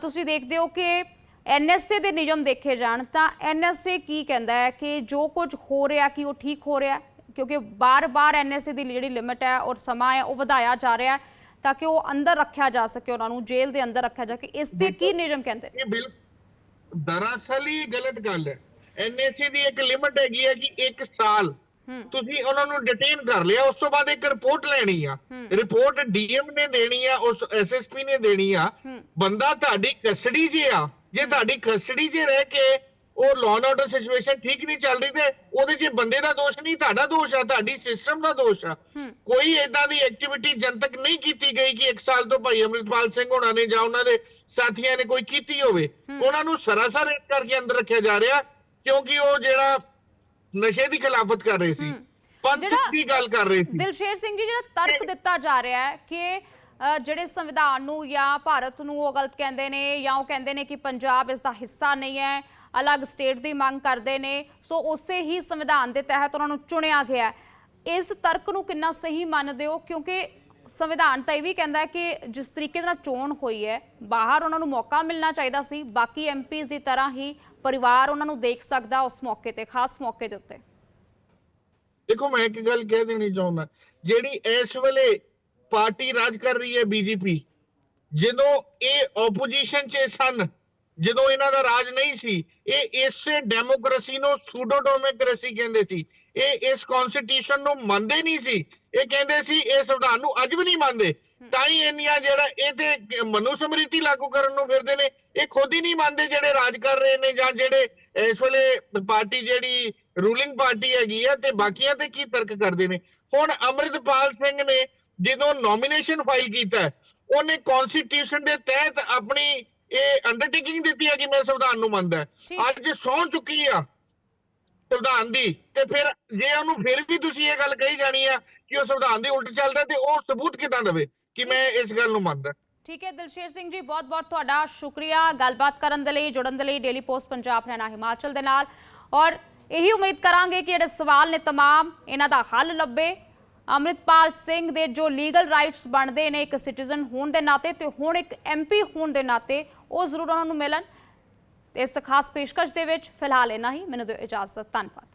ਤੁਸੀਂ ਦੇਖਦੇ ਹੋ ਕਿ ਐਨਐਸਏ ਦੇ ਨਿਯਮ ਦੇਖੇ ਜਾਣ ਤਾਂ ਐਨਐਸਏ ਕੀ ਕਹਿੰਦਾ ਹੈ ਕਿ ਜੋ ਕੁਝ ਹੋ ਰਿਹਾ ਕਿ ਉਹ ਠੀਕ ਹੋ ਰਿਹਾ? ਕਿਉਂਕਿ ਬਾਰ-ਬਾਰ ਐਨਐਸਏ ਦੀ ਜਿਹੜੀ ਲਿਮਿਟ ਹੈ ਔਰ ਸਮਾਂ ਹੈ ਉਹ ਵਧਾਇਆ ਜਾ ਰਿਹਾ ਹੈ ਤਾਂ ਕਿ ਉਹ ਅੰਦਰ ਰੱਖਿਆ ਜਾ ਸਕੇ ਉਹਨਾਂ ਨੂੰ ਜੇਲ੍ਹ ਦੇ ਅੰਦਰ ਰੱਖਿਆ ਜਾ ਕੇ ਇਸ ਤੇ ਕੀ ਨਿਯਮ ਕਹਿੰਦੇ ਇਹ ਬਿਲ ਦਰਅਸਲ ਹੀ ਗਲਤ ਗੱਲ ਹੈ। ਐਨਐਸਏ ਦੀ ਇੱਕ ਲਿਮਟ ਹੈਗੀ ਹੈ ਕਿ 1 ਸਾਲ। ਤੁਸੀਂ ਉਹਨਾਂ ਨੂੰ ਡਿਟੇਨ ਕਰ ਲਿਆ ਉਸ ਤੋਂ ਬਾਅਦ ਇੱਕ ਰਿਪੋਰਟ ਲੈਣੀ ਆ। ਰਿਪੋਰਟ ਡੀਐਮ ਨੇ ਦੇਣੀ ਆ ਉਸ ਐਸਐਸਪੀ ਨੇ ਦੇਣੀ ਆ। ਬੰਦਾ ਤੁਹਾਡੀ ਕਸਟਡੀ 'ਚ ਆ। ਜੇ ਤੁਹਾਡੀ ਕਸਟਡੀ 'ਚ ਰਹਿ ਕੇ ਉਹ ਲਾਅ ਐਂਡ ਆਰਡਰ ਸਿਚੁਏਸ਼ਨ ਠੀਕ ਨਹੀਂ ਚੱਲ ਰਹੀ ਤੇ ਉਹਦੇ 'ਚ ਬੰਦੇ ਦਾ ਦੋਸ਼ ਨਹੀਂ ਤੁਹਾਡਾ ਦੋਸ਼ ਆ ਤੁਹਾਡੀ ਸਿਸਟਮ ਦਾ ਦੋਸ਼ ਆ। ਕੋਈ ਏਦਾਂ ਦੀ ਐਕਟੀਵਿਟੀ ਜਨਤਕ ਨਹੀਂ ਕੀਤੀ ਗਈ ਕਿ 1 ਸਾਲ ਤੋਂ ਭਾਈ ਅਮਰਿਤਪਾਲ ਸਿੰਘ ਹੋਣਾ ਨੇ ਜਾਂ ਉਹਨਾਂ ਦੇ ਸਾਥੀਆਂ ਨੇ ਕੋਈ ਕੀਤੀ ਹੋਵੇ। ਉਹਨਾਂ ਨੂੰ ਸਰਾਸਰ ਇੱਕ ਕਰਕੇ ਅੰਦਰ ਰੱਖਿਆ ਜਾ ਰਿਹਾ ਕਿਉਂਕਿ ਉਹ ਜਿਹੜਾ ਨਸ਼ੇ ਦੀ ਖਿਲਾਫਤ ਕਰ ਰਹੇ ਸੀ। ਪੰਥ ਦੀ ਗੱਲ ਕਰ ਰਹੇ ਸੀ। ਦਿਲਸ਼ੇਰ ਸਿੰਘ ਜੀ ਜਿਹੜਾ ਤਰਕ ਦਿੱਤਾ ਜਾ ਰਿਹਾ ਹੈ ਕਿ ਜਿਹੜੇ ਸੰਵਿਧਾਨ ਨੂੰ ਜਾਂ ਭਾਰਤ ਨੂੰ ਉਹ ਗਲਤ ਕਹਿੰਦੇ ਨੇ ਜਾਂ ਉਹ ਕਹਿੰਦੇ ਨੇ ਕਿ ਪੰਜਾਬ ਇਸ ਦਾ ਹਿੱਸਾ ਨਹੀਂ ਹੈ, ਅਲੱਗ ਸਟੇਟ ਦੀ ਮੰਗ ਕਰਦੇ ਨੇ, ਸੋ ਉਸੇ ਹੀ ਸੰਵਿਧਾਨ ਦੇ ਤਹਿਤ ਉਹਨਾਂ ਨੂੰ ਚੁਣਿਆ ਗਿਆ ਇਸ ਤਰਕ ਨੂੰ ਕਿੰਨਾ ਸਹੀ ਮੰਨਦੇ ਹੋ? ਕਿਉਂਕਿ ਸੰਵਿਧਾਨ ਤਾਂ ਇਹ ਵੀ ਕਹਿੰਦਾ ਕਿ ਜਿਸ ਤਰੀਕੇ ਨਾਲ ਚੋਣ ਹੋਈ ਹੈ, ਬਾਹਰ ਉਹਨਾਂ ਨੂੰ ਮੌਕਾ ਮਿਲਣਾ ਚਾਹੀਦਾ ਸੀ, ਬਾਕੀ ਐਮਪੀਜ਼ ਦੀ ਤਰ੍ਹਾਂ ਹੀ ਪਰਿਵਾਰ ਉਹਨਾਂ ਨੂੰ ਦੇਖ ਸਕਦਾ ਉਸ ਮੌਕੇ ਤੇ, ਖਾਸ ਮੌਕੇ ਦੇ ਉੱਤੇ। ਦੇਖੋ, ਮੈਂ ਇੱਕ ਗੱਲ ਕਹਿ ਦੇਣੀ ਚਾਹੁੰਦਾ, ਜਿਹੜੀ ਇਸ ਵੇਲੇ ਪਾਰਟੀ ਰਾਜ ਕਰ ਰਹੀ ਹੈ ਬੀਜੇਪੀ। ਜਦੋਂ ਇਹ ਆਪੋਜੀਸ਼ਨ 'ਚ ਸਨ, ਜਦੋਂ ਇਹਨਾਂ ਦਾ ਰਾਜ ਨਹੀਂ ਸੀ, ਇਹ ਇਸੇ ਡੈਮੋਕ੍ਰੇਸੀ ਨੂੰ ਸੂਡੋ ਡੈਮੋਕ੍ਰੇਸੀ ਕਹਿੰਦੇ ਸੀ। ਇਹ ਇਸ ਕਨਸਟੀਟਿਊਸ਼ਨ ਨੂੰ ਮੰਨਦੇ ਨਹੀਂ ਸੀ। ਇਹ ਕਹਿੰਦੇ ਸੀ ਇਹ ਸੰਵਿਧਾਨ ਨੂੰ ਅੱਜ ਵੀ ਨਹੀਂ ਮੰਨਦੇ। ਤਾਂ ਹੀ ਇੰਨੀਆਂ ਜਿਹੜਾ ਇਹ ਤੇ ਮਨੂ ਸਮ੍ਰਿਤੀ ਲਾਗੂ ਕਰਨ ਨੂੰ ਫਿਰਦੇ ਨੇ। ਇਹ ਖੁਦ ਹੀ ਨਹੀਂ ਮੰਨਦੇ ਜਿਹੜੇ ਰਾਜ ਕਰ ਰਹੇ ਨੇ ਜਾਂ ਜਿਹੜੇ ਇਸ ਵੇਲੇ ਪਾਰਟੀ ਜਿਹੜੀ ਰੂਲਿੰਗ ਪਾਰਟੀ ਹੈਗੀ ਆ ਤੇ ਬਾਕੀਆਂ ਤੇ ਕੀ ਤਰਕ ਕਰਦੇ ਨੇ। ਹੁਣ ਅਮਰਿਤਪਾਲ ਸਿੰਘ ਨੇ ਜਦੋਂ ਨੋਮੀਨੇਸ਼ਨ ਫਾਈਲ ਕੀਤਾ ਹੈ, ਉਹਨੇ ਕਨਸਟੀਟਿਊਸ਼ਨ ਦੇ ਤਹਿਤ ਆਪਣੀ ਇਹ ਅੰਡਰਟੇਕਿੰਗ ਦਿੱਤੀ ਹੈ ਕਿ ਮੈਂ ਸੰਵਿਧਾਨ ਨੂੰ ਮੰਨਦਾ ਠੀਕ। ਅੱਜ ਸੌਂ ਚੁੱਕੀ ਆ ਸੰਵਿਧਾਨ ਦੀ ਤੇ ਫਿਰ ਜੇ ਉਹਨੂੰ ਫਿਰ ਵੀ ਤੁਸੀਂ ਇਹ ਗੱਲ ਕਹੀ ਜਾਣੀ ਆ ਕਿ ਉਹ ਸੰਵਿਧਾਨ ਦੇ ਉਲਟ ਚੱਲਦਾ ਤੇ ਉਹ ਸਬੂਤ ਕਿਦਾਂ ਦੇਵੇ ਕਿ ਮੈਂ ਇਸ ਗੱਲ ਨੂੰ ਮੰਨਦਾ ਠੀਕ ਹੈ ਦਿਲਸ਼ੇਰ ਸਿੰਘ ਜੀ ਬਹੁਤ ਬਹੁਤ ਤੁਹਾਡਾ ਸ਼ੁਕਰੀਆ ਗੱਲਬਾਤ ਕਰਨ ਦੇ ਲਈ ਜੁੜਨ ਦੇ ਲਈ ਡੇਲੀ ਪੋਸਟ ਪੰਜਾਬ ਹਰਿਆਣਾ ਹਿਮਾਚਲ ਦੇ ਨਾਲ ਔਰ ਇਹੀ ਉਮੀਦ ਕਰਾਂਗੇ ਕਿ ਜਿਹੜੇ ਸਵਾਲ ਨੇ तमाम ਇਹਨਾਂ ਦਾ ਹੱਲ ਲੱਭੇ ਅੰਮ੍ਰਿਤਪਾਲ ਸਿੰਘ ਦੇ ਜੋ ਲੀਗਲ ਰਾਈਟਸ ਬਣਦੇ ਨੇ ਇੱਕ ਸਿਟੀਜ਼ਨ ਹੋਣ ਦੇ ਨਾਤੇ ਤੇ ਹੁਣ ਇੱਕ ਐਮਪੀ ਹੋਣ ਦੇ ਨਾਤੇ ਉਹ ਜ਼ਰੂਰ ਉਹਨਾਂ ਨੂੰ ਮਿਲਣ। ਤੇ ਇਸ ਖਾਸ ਪੇਸ਼ਕਸ਼ ਦੇ ਵਿੱਚ ਫਿਲਹਾਲ ਇੰਨਾ ਹੀ। ਮੈਨੂੰ ਦਿਓ ਇਜਾਜ਼ਤ। ਧੰਨਵਾਦ।